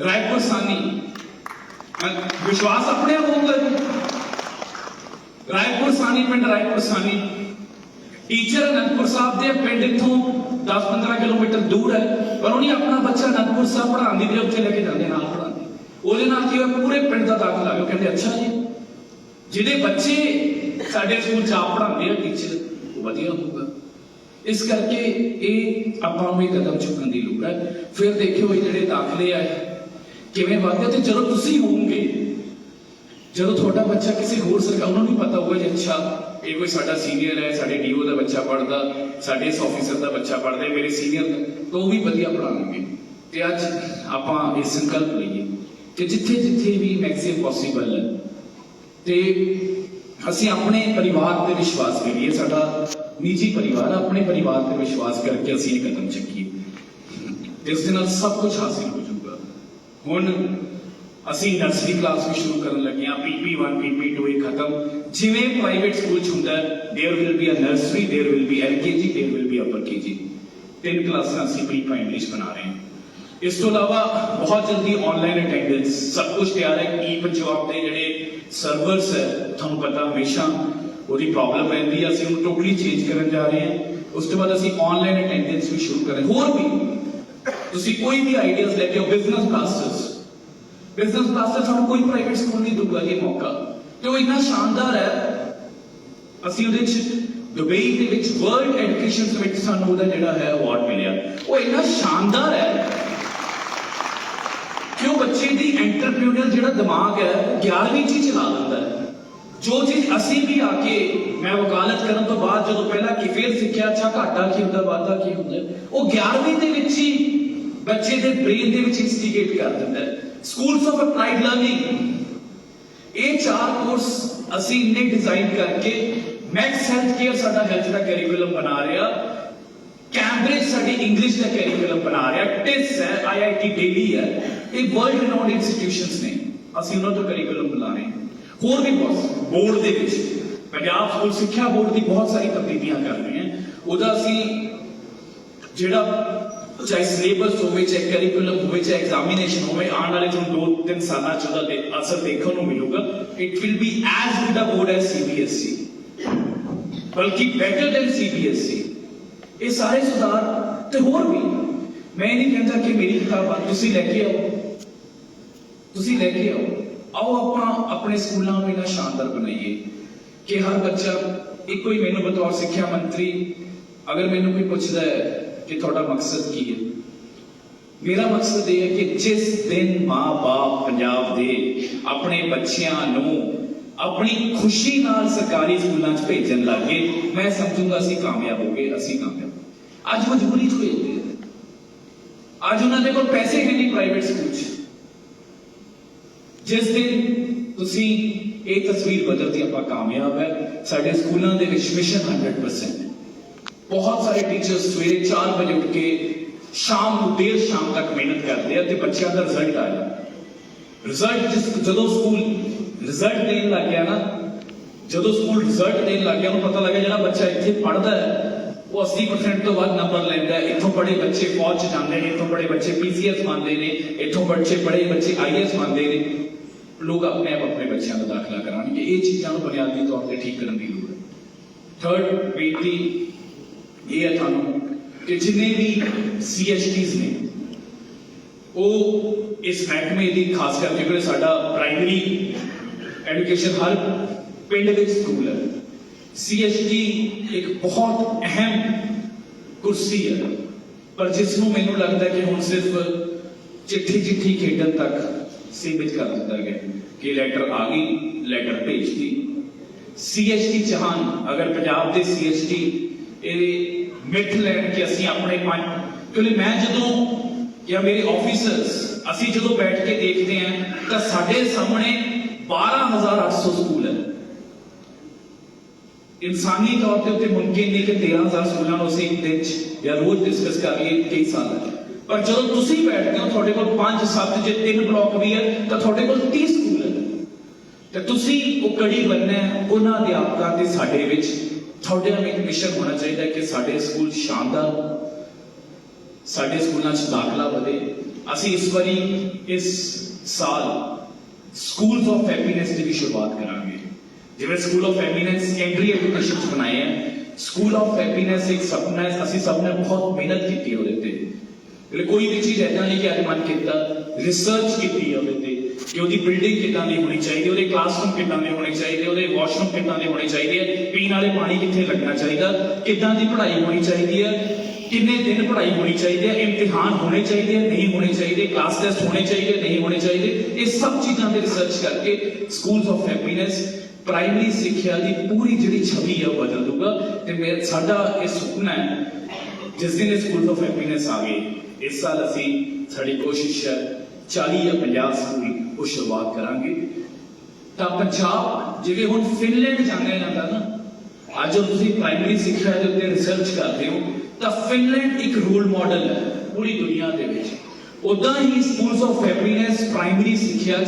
ਰਾਏਪੁਰ ਸਾਨੀ ਵਿਸ਼ਵਾਸ ਆਪਣੇ ਆਪ ਹੋਊਗਾ ਰਾਏਪੁਰ ਸਾਨੀ, ਪਿੰਡ ਰਾਏਪੁਰ ਸਾਨੀ। ਟੀਚਰ ਅਨੰਦਪੁਰ ਸਾਹਿਬ ਦੇ ਪਿੰਡ ਇੱਥੋਂ 10-15 ਕਿਲੋਮੀਟਰ ਦੂਰ ਹੈ। ਪਰ ਉਹਨੇ ਆਪਣਾ ਬੱਚਾ ਅਨੰਦਪੁਰ ਸਾਹਿਬ ਪੜ੍ਹਾਉਣ ਦੀ ਬਜਾਏ ਉੱਥੇ ਲੈ ਕੇ ਜਾਂਦੇ, ਨਾਲ ਪੜ੍ਹਾਉਂਦੇ। ਉਹਦੇ ਨਾਲ ਕੀ ਹੋਇਆ? ਪੂਰੇ ਪਿੰਡ ਦਾ ਦਾਖਲਾ ਹੋ ਕਹਿੰਦੇ, ਅੱਛਾ ਜੀ ਜਿਹੜੇ ਬੱਚੇ ਸਾਡੇ ਸਕੂਲ ਚ ਆਪ ਪੜ੍ਹਾਉਂਦੇ ਆ ਟੀਚਰ ਉਹ ਵਧੀਆ ਹੋਊਗਾ। ਇਸ ਕਰਕੇ ਇਹ ਆਪਾਂ ਨੂੰ ਇਹ ਕਦਮ ਚੁੱਕਣ ਦੀ ਲੋੜ ਹੈ। ਫਿਰ ਦੇਖਿਓ ਇਹ ਜਿਹੜੇ ਦਾਖਲੇ ਆ ਕਿਵੇਂ ਵਧਦੇ ਤੇ ਜਦੋਂ ਤੁਸੀਂ ਹੋਵੋਗੇ, ਜਦੋਂ ਤੁਹਾਡਾ ਬੱਚਾ ਕਿਸੇ ਹੋਰ ਸਰਕਾਰ, ਉਹਨਾਂ ਨੂੰ ਵੀ ਪਤਾ ਹੋਊਗਾ ਜੀ, ਅੱਛਾ, ਇਹ ਕੋਈ ਸਾਡਾ ਸੀਨੀਅਰ ਹੈ, ਸਾਡੇ ਡੀਓ ਦਾ ਬੱਚਾ ਪੜਦਾ ਸਾਡੇ ਇਸ ਆਫੀਸਰ ਦਾ ਬੱਚਾ ਪੜਦਾ ਮੇਰੇ ਸੀਨੀਅਰ ਤਾਂ ਉਹ ਵੀ ਵਧੀਆ ਪੜਾਉਣਗੇ ਤੇ ਅੱਜ ਆਪਾਂ ਇਹ ਸੰਕਲਪ ਲਈਏ ਕਿ ਜਿੱਥੇ ਜਿੱਥੇ ਵੀ ਮੈਕਸਿਮਮ ਪੋਸੀਬਲ ਹੈ ਤੇ ਅਸੀਂ ਆਪਣੇ ਪਰਿਵਾਰ ਤੇ ਵਿਸ਼ਵਾਸ ਕਰੀਏ ਸਾਡਾ ਨਿੱਜੀ ਪਰਿਵਾਰ ਆ, ਆਪਣੇ ਪਰਿਵਾਰ ਤੇ ਵਿਸ਼ਵਾਸ ਕਰਕੇ ਅਸੀਂ ਇਹ ਕਦਮ ਚੱਕੀਏ ਤੇ ਉਸ ਦੇ ਨਾਲ ਸਭ ਕੁਝ ਹਾਸਿਲ ਹੋ ਜਾਊਗਾ ਹੁਣ ਅਸੀਂ ਨਰਸਰੀ ਕਲਾਸ ਵੀ ਸ਼ੁਰੂ ਕਰਨ ਲੱਗੇ ਹਾਂ PP1 PP2 ਇਹ ਖਤਮ ਜਿਵੇਂ ਪ੍ਰਾਈਵੇਟ ਸਕੂਲ ਚ ਹੁੰਦਾ there will be a nursery there will be LKG there will be upper KG ਤਿੰਨ ਕਲਾਸਾਂ ਅਸੀਂ ਪ੍ਰੀ ਪ੍ਰਾਇਮਰੀ ਚ ਬਣਾ ਰਹੇ ਹਾਂ ਇਸ ਤੋਂ ਇਲਾਵਾ ਬਹੁਤ ਜਲਦੀ ਆਨਲਾਈਨ ਅਟੈਂਡੈਂਸ ਸਭ ਕੁਝ ਤਿਆਰ ਹੈ, ਕੀ ਪੰਜਾਬ ਦੇ ਜਿਹੜੇ ਸਰਵਰਸ ਹੈ, ਤੁਹਾਨੂੰ ਪਤਾ ਹਮੇਸ਼ਾ ਉਹਦੀ ਪ੍ਰੋਬਲਮ ਰਹਿੰਦੀ ਹੈ, ਅਸੀਂ ਉਹਨੂੰ ਟੋਟਲੀ ਚੇਂਜ ਕਰਨ ਜਾ ਰਹੇ ਹਾਂ। ਉਸ ਤੋਂ ਬਾਅਦ ਅਸੀਂ ਆਨਲਾਈਨ ਅਟੈਂਡੈਂਸ ਵੀ ਸ਼ੁਰੂ ਕਰਾਂਗੇ। ਹੋਰ ਵੀ, ਤੁਸੀਂ ਕੋਈ ਵੀ ਆਈਡੀਆਜ਼ ਲੈ ਕੇ ਆਓ ਬਿਜ਼ਨਸ ਕਲਾਸਸ ਬਿਜ਼ਨਸ ਕਲਾਸ ਤੁਹਾਨੂੰ ਕੋਈ ਪ੍ਰਾਈਵੇਟ ਸਕੂਲ ਨਹੀਂ ਦੂਗਾ ਇਹ ਮੌਕਾ। ਤੇ ਉਹ ਇੰਨਾ ਸ਼ਾਨਦਾਰ ਹੈ। ਅਸੀਂ ਉਹਦੇ ਵਿੱਚ ਦੁਬਈ ਦੇ ਵਿੱਚ ਵਰਲਡ ਐਜੂਕੇਸ਼ਨ ਸਮਿਟ ਸਾਨੂੰ ਉਹਦਾ ਜਿਹੜਾ ਹੈ ਅਵਾਰਡ ਮਿਲਿਆ। ਉਹ ਇੰਨਾ ਸ਼ਾਨਦਾਰ ਹੈ। ਉਹ ਬੱਚੇ ਦੀ ਐਂਟਰਪ੍ਰੀਨਿਅਰ ਜਿਹੜਾ ਦਿਮਾਗ ਹੈ 11ਵੀਂ ਚ ਚਲਾ ਦਿੰਦਾ ਹੈ। ਜੋ ਚੀਜ਼ ਅਸੀਂ ਵੀ ਆ ਕੇ ਮੈਂ ਵਕਾਲਤ ਕਰਨ ਤੋਂ ਬਾਅਦ ਜਦੋਂ ਪਹਿਲਾਂ ਕਿ ਸਿੱਖਿਆ, ਅੱਛਾ ਘਾਟਾ ਕੀ ਹੁੰਦਾ, ਵਾਧਾ ਕੀ ਹੁੰਦਾ, ਉਹ 11ਵੀਂ ਦੇ ਵਿੱਚ ਹੀ ਬੱਚੇ ਦੇ ਬ੍ਰੇਨ ਦੇ ਵਿੱਚ ਇਨਸਟੀਗੇਟ ਕਰ ਦਿੰਦਾ ਹੈ। ਸਕੂਲਸ ਆਫ ਅਪਲਾਈਡ ਲਰਨਿੰਗ ਇਹ ਚਾਰ ਕੋਰਸ ਅਸੀਂ ਇੰਨੇ ਡਿਜ਼ਾਈਨ ਕਰਕੇ ਮੈਕਸ ਹੈਲਥ ਕੇਅਰ ਸਾਡਾ ਹੈਲਥ ਦਾ ਕੈਰੀਕੁਲਮ ਬਣਾ ਰਿਹਾ। ਕੈਂਬਰਿਜ ਸਾਡੀ ਇੰਗਲਿਸ਼ ਦਾ ਕੈਰੀਕੁਲਮ ਬਣਾ ਰਿਹਾ। ਟਿਸ ਹੈ ਆਈਆਈਟੀ ਦਿੱਲੀ ਹੈ। ਇਹ ਵਰਲਡ ਰਿਨਾਊਂਡ ਇੰਸਟੀਟਿਊਸ਼ਨਸ ਨੇ ਅਸੀਂ ਉਹਨਾਂ ਤੋਂ ਕੈਰੀਕੁਲਮ ਬੁਲਾ ਰਹੇ ਹਾਂ ਹੋਰ ਵੀ ਬਹੁਤ ਬੋਰਡ ਦੇ ਵਿੱਚ ਪੰਜਾਬ ਸਕੂਲ ਸਿੱਖਿਆ ਬੋਰਡ ਦੀ ਬਹੁਤ ਸਾਰੀ ਤਬਦੀਲੀਆਂ ਕਰ ਰਹੇ ਹਾਂ ਉਹਦਾ ਅਸੀਂ ਜਿਹੜਾ ਚਾਹੇ ਸਿਲੇਬਸ ਹੋਵੇ ਚਾਹੇ ਕਰਿਕੂਲਮ ਹੋਵੇ ਚਾਹੇ ਐਗਜ਼ਾਮੀਨੇਸ਼ਨ ਹੋਵੇ ਆਉਣ ਵਾਲੇ ਤੁਹਾਨੂੰ ਦੋ ਤਿੰਨ ਸਾਲਾਂ ਚ ਉਹਦਾ ਅਸਰ ਦੇਖਣ ਨੂੰ ਮਿਲੂਗਾ it will be as good a board as CBSE ਬਲਕਿ ਬੈਟਰ ਦੈਨ ਸੀਬੀਐਸਈ ਇਹ ਸਾਰੇ ਸੁਧਾਰ ਤੇ ਹੋਰ ਵੀ ਮੈਂ ਇਹ ਨਹੀਂ ਕਹਿੰਦਾ ਕਿ ਮੇਰੀ ਕਿਤਾਬਾਂ ਤੁਸੀਂ ਲੈ ਕੇ ਆਓ ਤੁਸੀਂ ਲੈ ਕੇ ਆਓ। ਆਓ ਆਪਾਂ ਆਪਣੇ ਸਕੂਲਾਂ ਨੂੰ ਇਹਨਾਂ ਸ਼ਾਨਦਾਰ ਬਣਾਈਏ ਕਿ ਹਰ ਬੱਚਾ ਇੱਕੋ ਹੀ ਮੈਨੂੰ ਬਤੌਰ ਸਿੱਖਿਆ ਮੰਤਰੀ ਅਗਰ ਮੈਨੂੰ ਕੋਈ ਪੁੱਛਦਾ ਹੈ ਕਿ ਤੁਹਾਡਾ ਮਕਸਦ ਕੀ ਹੈ। ਮੇਰਾ ਮਕਸਦ ਇਹ ਹੈ ਕਿ ਜਿਸ ਦਿਨ ਮਾਂ-ਬਾਪ ਪੰਜਾਬ ਦੇ ਆਪਣੇ ਬੱਚਿਆਂ ਨੂੰ ਆਪਣੀ ਖੁਸ਼ੀ ਨਾਲ ਸਰਕਾਰੀ ਸਕੂਲਾਂ 'ਚ ਭੇਜਣ ਲੱਗੇ, ਮੈਂ ਸਮਝੂੰਗਾ ਅਸੀਂ ਕਾਮਯਾਬ ਹੋ ਗਏ, ਅਸੀਂ ਕਾਮਯਾਬ ਅੱਜ ਮਜਬੂਰੀ 'ਚ ਭੇਜਦੇ ਆ ਅੱਜ ਉਹਨਾਂ ਦੇ ਕੋਲ ਪੈਸੇ ਹੈ ਨਹੀਂ ਪ੍ਰਾਈਵੇਟ ਸਕੂਲ 'ਚ। ਜਿਸ ਦਿਨ ਤੁਸੀਂ ਇਹ ਤਸਵੀਰ ਬਦਲਦੀ ਆਪਾਂ ਕਾਮਯਾਬ ਹੈ, ਸਾਡੇ ਸਕੂਲਾਂ ਦੇ ਵਿੱਚ ਮਿਸ਼ਨ 100% ਬਹੁਤ ਸਾਰੇ ਟੀਚਰ ਸਵੇਰੇ 4 ਵਜੇ ਉੱਠ ਕੇ ਸ਼ਾਮ ਨੂੰ ਦੇਰ ਸ਼ਾਮ ਤੱਕ ਮਿਹਨਤ ਕਰਦੇ ਆ ਤੇ ਬੱਚਿਆਂ ਦਾ ਰਿਜ਼ਲਟ ਆਇਆ ਰਿਜ਼ਲਟ ਜਿਸ ਜਦੋਂ ਸਕੂਲ ਰਿਜ਼ਲਟ ਦੇਣ ਲੱਗ ਗਿਆ ਨਾ, ਜਦੋਂ ਸਕੂਲ ਰਿਜ਼ਲਟ ਦੇਣ ਲੱਗ ਗਿਆ, ਉਹਨੂੰ ਪਤਾ ਲੱਗਿਆ ਜਿਹੜਾ ਬੱਚਾ ਇੱਥੇ ਪੜ੍ਹਦਾ ਹੈ, ਉਹ 80% ਤੋਂ ਵੱਧ ਨੰਬਰ ਲੈਂਦਾ ਹੈ। ਇੱਥੋਂ ਪੜ੍ਹੇ ਬੱਚੇ ਫੌਜ 'ਚ ਜਾਂਦੇ ਨੇ, ਇੱਥੋਂ ਪੜ੍ਹੇ ਬੱਚੇ ਪੀਸੀਐਸ ਮੰਨਦੇ ਨੇ, ਇੱਥੋਂ ਬੱਚੇ ਪੜ੍ਹੇ ਬੱਚੇ ਆਈਐਸ ਮੰਨਦੇ ਨੇ। ਲੋਕ ਆਪਣੇ ਆਪ ਆਪਣੇ ਬੱਚਿਆਂ ਦਾ ਦਾਖਲਾ ਕਰਾਉਣਗੇ। ਇਹ ਚੀਜ਼ਾਂ ਨੂੰ ਬੁਨਿਆਦੀ ਤੌਰ ਤੇ ਠੀਕ ਕਰਨ ਦੀ ਲੋੜ ਹੈ। ਥਰਡ ਬੇਨਤੀ ਇਹ ਹੈ ਤੁਹਾਨੂੰ ਕਿ ਜਿੰਨੇ ਵੀ ਸੀਐਚਟੀਜ਼ ਨੇ, ਉਹ ਇਸ ਮਹਿਕਮੇ ਦੀ ਖਾਸ ਕਰਕੇ ਜਿਹੜੇ ਸਾਡਾ ਪ੍ਰਾਇਮਰੀ ਐਜੂਕੇਸ਼ਨ ਹਰ ਪਿੰਡ ਵਿੱਚ ਸਕੂਲ ਹੈ। ਸੀਐਚਟੀ ਇੱਕ ਬਹੁਤ ਅਹਿਮ ਕੁਰਸੀ ਹੈ। ਪਰ ਜਿਸ ਨੂੰ ਮੈਨੂੰ ਲੱਗਦਾ ਕਿ ਹੁਣ ਸਿਰਫ ਚਿੱਠੀ ਚਿੱਠੀ ਖੇਡਣ ਤੱਕ ਸੀਮਿਤ ਕਰ ਦਿੱਤਾ ਗਿਆ ਕਿ ਲੈਟਰ ਆ ਗਈ ਲੈਟਰ ਭੇਜਤੀ ਸੀਐਚਟੀ ਚਾਹਨ ਅਗਰ ਪੰਜਾਬ ਦੇ ਸੀਐਚਟੀ ਇਹ ਮਿੱਥ ਲੈਣ ਕਿ ਅਸੀਂ ਆਪਣੇ ਪੰਜ ਕਿਉਂਕਿ ਮੈਂ ਜਦੋਂ ਜਾਂ ਮੇਰੇ ਆਫੀਸਰਸ ਅਸੀਂ ਜਦੋਂ ਬੈਠ ਕੇ ਦੇਖਦੇ ਹਾਂ ਤਾਂ ਸਾਡੇ ਸਾਹਮਣੇ 12800 ਸਕੂਲ ਹੈ ਇਨਸਾਨੀ ਤੌਰ ਤੇ ਉੱਤੇ ਮੁਮਕਿਨ ਨਹੀਂ ਕਿ 13000 ਸਕੂਲਾਂ ਨੂੰ ਅਸੀਂ ਇੱਕ ਦਿਨ ਚ ਜਾਂ ਰੋਜ਼ ਡਿਸਕਸ ਕਰ ਲਈਏ ਕਈ ਸਾਲਾਂ ਚ ਪਰ ਜਦੋਂ ਤੁਸੀਂ ਬੈਠਦੇ ਹੋ ਤੁਹਾਡੇ ਕੋਲ 5 7 ਜੇ ਤਿੰਨ ਬਲਾਕ ਵੀ ਹੈ, ਤਾਂ ਤੁਹਾਡੇ ਕੋਲ 30 ਸਕੂਲ ਹੈ। ਤੇ ਤੁਸੀਂ ਉਹ ਕੜੀ ਬੰਨਣਾ ਉਹਨਾਂ ਅਧਿਆਪਕਾਂ ਤੇ ਸਾਡੇ ਵਿੱਚ। ਤੁਹਾਡੇ ਨਾਲ ਇੱਕ ਮਿਸ਼ਨ ਹੋਣਾ ਚਾਹੀਦਾ ਕਿ ਸਾਡੇ ਸਕੂਲ ਸ਼ਾਨਦਾਰ ਸਾਡੇ ਸਕੂਲਾਂ 'ਚ ਦਾਖਲਾ ਵਧੇ। ਅਸੀਂ ਇਸ ਵਾਰੀ, ਇਸ ਸਾਲ ਸਕੂਲਸ ਆਫ ਹੈਪੀਨੈਸ ਦੀ ਵੀ ਸ਼ੁਰੂਆਤ ਕਰਾਂਗੇ। ਜਿਵੇਂ school of happiness secondary education 'ਚ ਬਣਾਏ ਹੈ ਸਕੂਲ ਆਫ ਹੈਪੀਨੈਸ ਇੱਕ ਸੁਪਨਾ ਹੈ। ਅਸੀਂ ਸਭ ਨੇ ਬਹੁਤ ਮਿਹਨਤ ਕੀਤੀ ਉਹਦੇ ਤੇ। એટલે ਕੋਈ ਵੀ ਚੀਜ਼ ਐਦਾਂ ਨਹੀਂ ਕਿ ਅੱਜ ਮਨ ਕੀਤਾ ਰਿਸਰਚ ਕੀਤੀ ਹੈ ਉਹਦੇ ਤੇ ਕਿ ਉਹਦੀ ਬਿਲਡਿੰਗ ਕਿੱਦਾਂ ਦੀ ਹੋਣੀ ਚਾਹੀਦੀ ਉਹਦੇ ਕਲਾਸਰੂਮ ਕਿੱਦਾਂ ਦੇ ਹੋਣੇ ਚਾਹੀਦੇ ਉਹਦੇ ਵਾਸ਼ਰੂਮ ਕਿੱਦਾਂ ਦੇ ਹੋਣੇ ਚਾਹੀਦੇ ਹੈ ਪੀਣ ਵਾਲੇ ਪਾਣੀ ਕਿੱਥੇ ਲੱਗਣਾ ਚਾਹੀਦਾ ਕਿੱਦਾਂ ਦੀ ਪੜ੍ਹਾਈ ਹੋਣੀ ਚਾਹੀਦੀ ਹੈ ਕਿੰਨੇ ਦਿਨ ਪੜ੍ਹਾਈ ਹੋਣੀ ਚਾਹੀਦੀ ਹੈ ਇਮਤਿਹਾਨ ਹੋਣੇ ਚਾਹੀਦੇ ਹੈ ਨਹੀਂ ਹੋਣੇ ਚਾਹੀਦੇ ਕਲਾਸ ਟੈਸਟ ਹੋਣੇ ਚਾਹੀਦੇ ਨਹੀਂ ਹੋਣੇ ਚਾਹੀਦੇ ਇਹ ਸਭ ਚੀਜ਼ਾਂ ਤੇ ਰਿਸਰਚ ਕਰਕੇ ਸਕੂਲਸ ਆਫ ਹੈਪੀਨੈਸ ਪ੍ਰਾਇਮਰੀ ਸਿੱਖਿਆ ਦੀ ਪੂਰੀ ਜਿਹੜੀ ਛਵੀ ਹੈ ਉਹ ਬਦਲ ਦੂਗਾ ਤੇ ਮੇਰਾ ਸਾਡਾ ਇਹ ਸੁਪਨਾ ਹੈ ਜਿਸ ਦਿਨ ਇਹ ਸਕੂਲ ਆਫ ਹੈਪੀਨੈਸ ਆ ਗਏ ਇਸ ਸਾਲ ਅਸੀਂ ਸਾਡੀ ਕੋਸ਼ਿਸ਼ ਹੈ 40 ਜਾਂ 50 ਸਕੂਲ ਉਹ ਸ਼ੁਰੂਆਤ ਕਰਾਂਗੇ। ਤਾਂ ਪੰਜਾਬ, ਜਿਵੇਂ ਹੁਣ ਫਿਨਲੈਂਡ ਜਾਣਿਆ ਜਾਂਦਾ ਨਾ, ਅੱਜ ਜਦੋਂ ਤੁਸੀਂ ਪ੍ਰਾਇਮਰੀ ਸਿੱਖਿਆ ਦੇ ਉੱਤੇ ਰਿਸਰਚ ਕਰਦੇ ਹੋ, ਤਾਂ ਫਿਨਲੈਂਡ ਇੱਕ ਰੋਲ ਮਾਡਲ ਹੈ ਪੂਰੀ ਦੁਨੀਆ ਦੇ ਵਿੱਚ। ਉਦਾਂ ਹੀ ਸਕੂਲਸ ਆਫ ਹੈਪੀਨੈਸ ਪ੍ਰਾਇਮਰੀ ਸਿੱਖਿਆ 'ਚ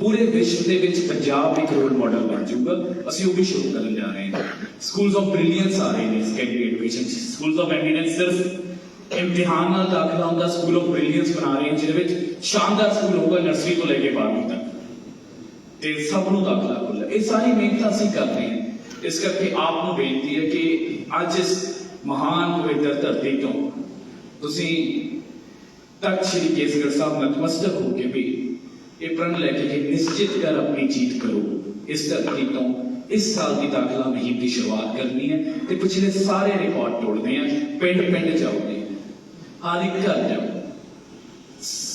ਪੂਰੇ ਵਿਸ਼ਵ ਦੇ ਵਿੱਚ ਪੰਜਾਬ ਇੱਕ ਰੋਲ ਮਾਡਲ ਬਣ ਜਾਊਗਾ। ਅਸੀਂ ਉਹ ਵੀ ਸ਼ੁਰੂ ਕਰਨ ਜਾ ਰਹੇ ਹਾਂ। ਸਕੂਲਸ ਆਫ ਬ੍ਰਿਲੀਅੰਸ ਆ ਰਹੇ ਨੇ secondary education schools of happiness ਸਿਰਫ ਇਮਤਿਹਾਨ ਨਾਲ ਦਾਖਲਾ ਹੁੰਦਾ ਸਕੂਲ ਆਫ ਬ੍ਰਿਲੀਅੰਸ ਬਣਾ ਰਹੇ ਹਾਂ, ਜਿਹਦੇ ਵਿੱਚ ਸ਼ਾਨਦਾਰ ਸਕੂਲ ਹੋਊਗਾ ਨਰਸਰੀ ਤੋਂ ਲੈ ਕੇ 12ਵੀਂ ਤੱਕ। ਤੇ ਸਭ ਨੂੰ ਦਾਖਲਾ ਮਿਲਦਾ ਇਹ ਸਾਰੀ ਮਿਹਨਤ ਅਸੀਂ ਕਰਦੇ ਹਾਂ। ਇਸ ਕਰਕੇ ਆਪ ਨੂੰ ਬੇਨਤੀ ਹੈ ਕਿ ਅੱਜ ਇਸ ਮਹਾਨ ਪਵਿੱਤਰ ਧਰਤੀ ਤੋਂ ਤੁਸੀਂ ਤਖਤ ਸ੍ਰੀ ਕੇਸਗੜ੍ਹ ਸਾਹਿਬ ਨਤਮਸਤਕ ਹੋ ਕੇ ਵੀ ਇਹ ਪ੍ਰਣ ਲੈ ਕੇ ਕਿ ਨਿਸ਼ਚਿਤ ਕਰ ਆਪਣੀ ਜੀਤ ਕਰੋ। ਇਸ ਧਰਤੀ ਤੋਂ ਇਸ ਸਾਲ ਦੀ ਦਾਖਲਾ ਮੁਹਿੰਮ ਦੀ ਸ਼ੁਰੂਆਤ ਕਰਨੀ ਹੈ ਤੇ ਪਿਛਲੇ ਸਾਰੇ ਰਿਕਾਰਡ ਤੋੜਨੇ ਆ। ਪਿੰਡ ਪਿੰਡ ਜਾਓ। ਹਰ ਇੱਕ ਘਰ ਜਾਓ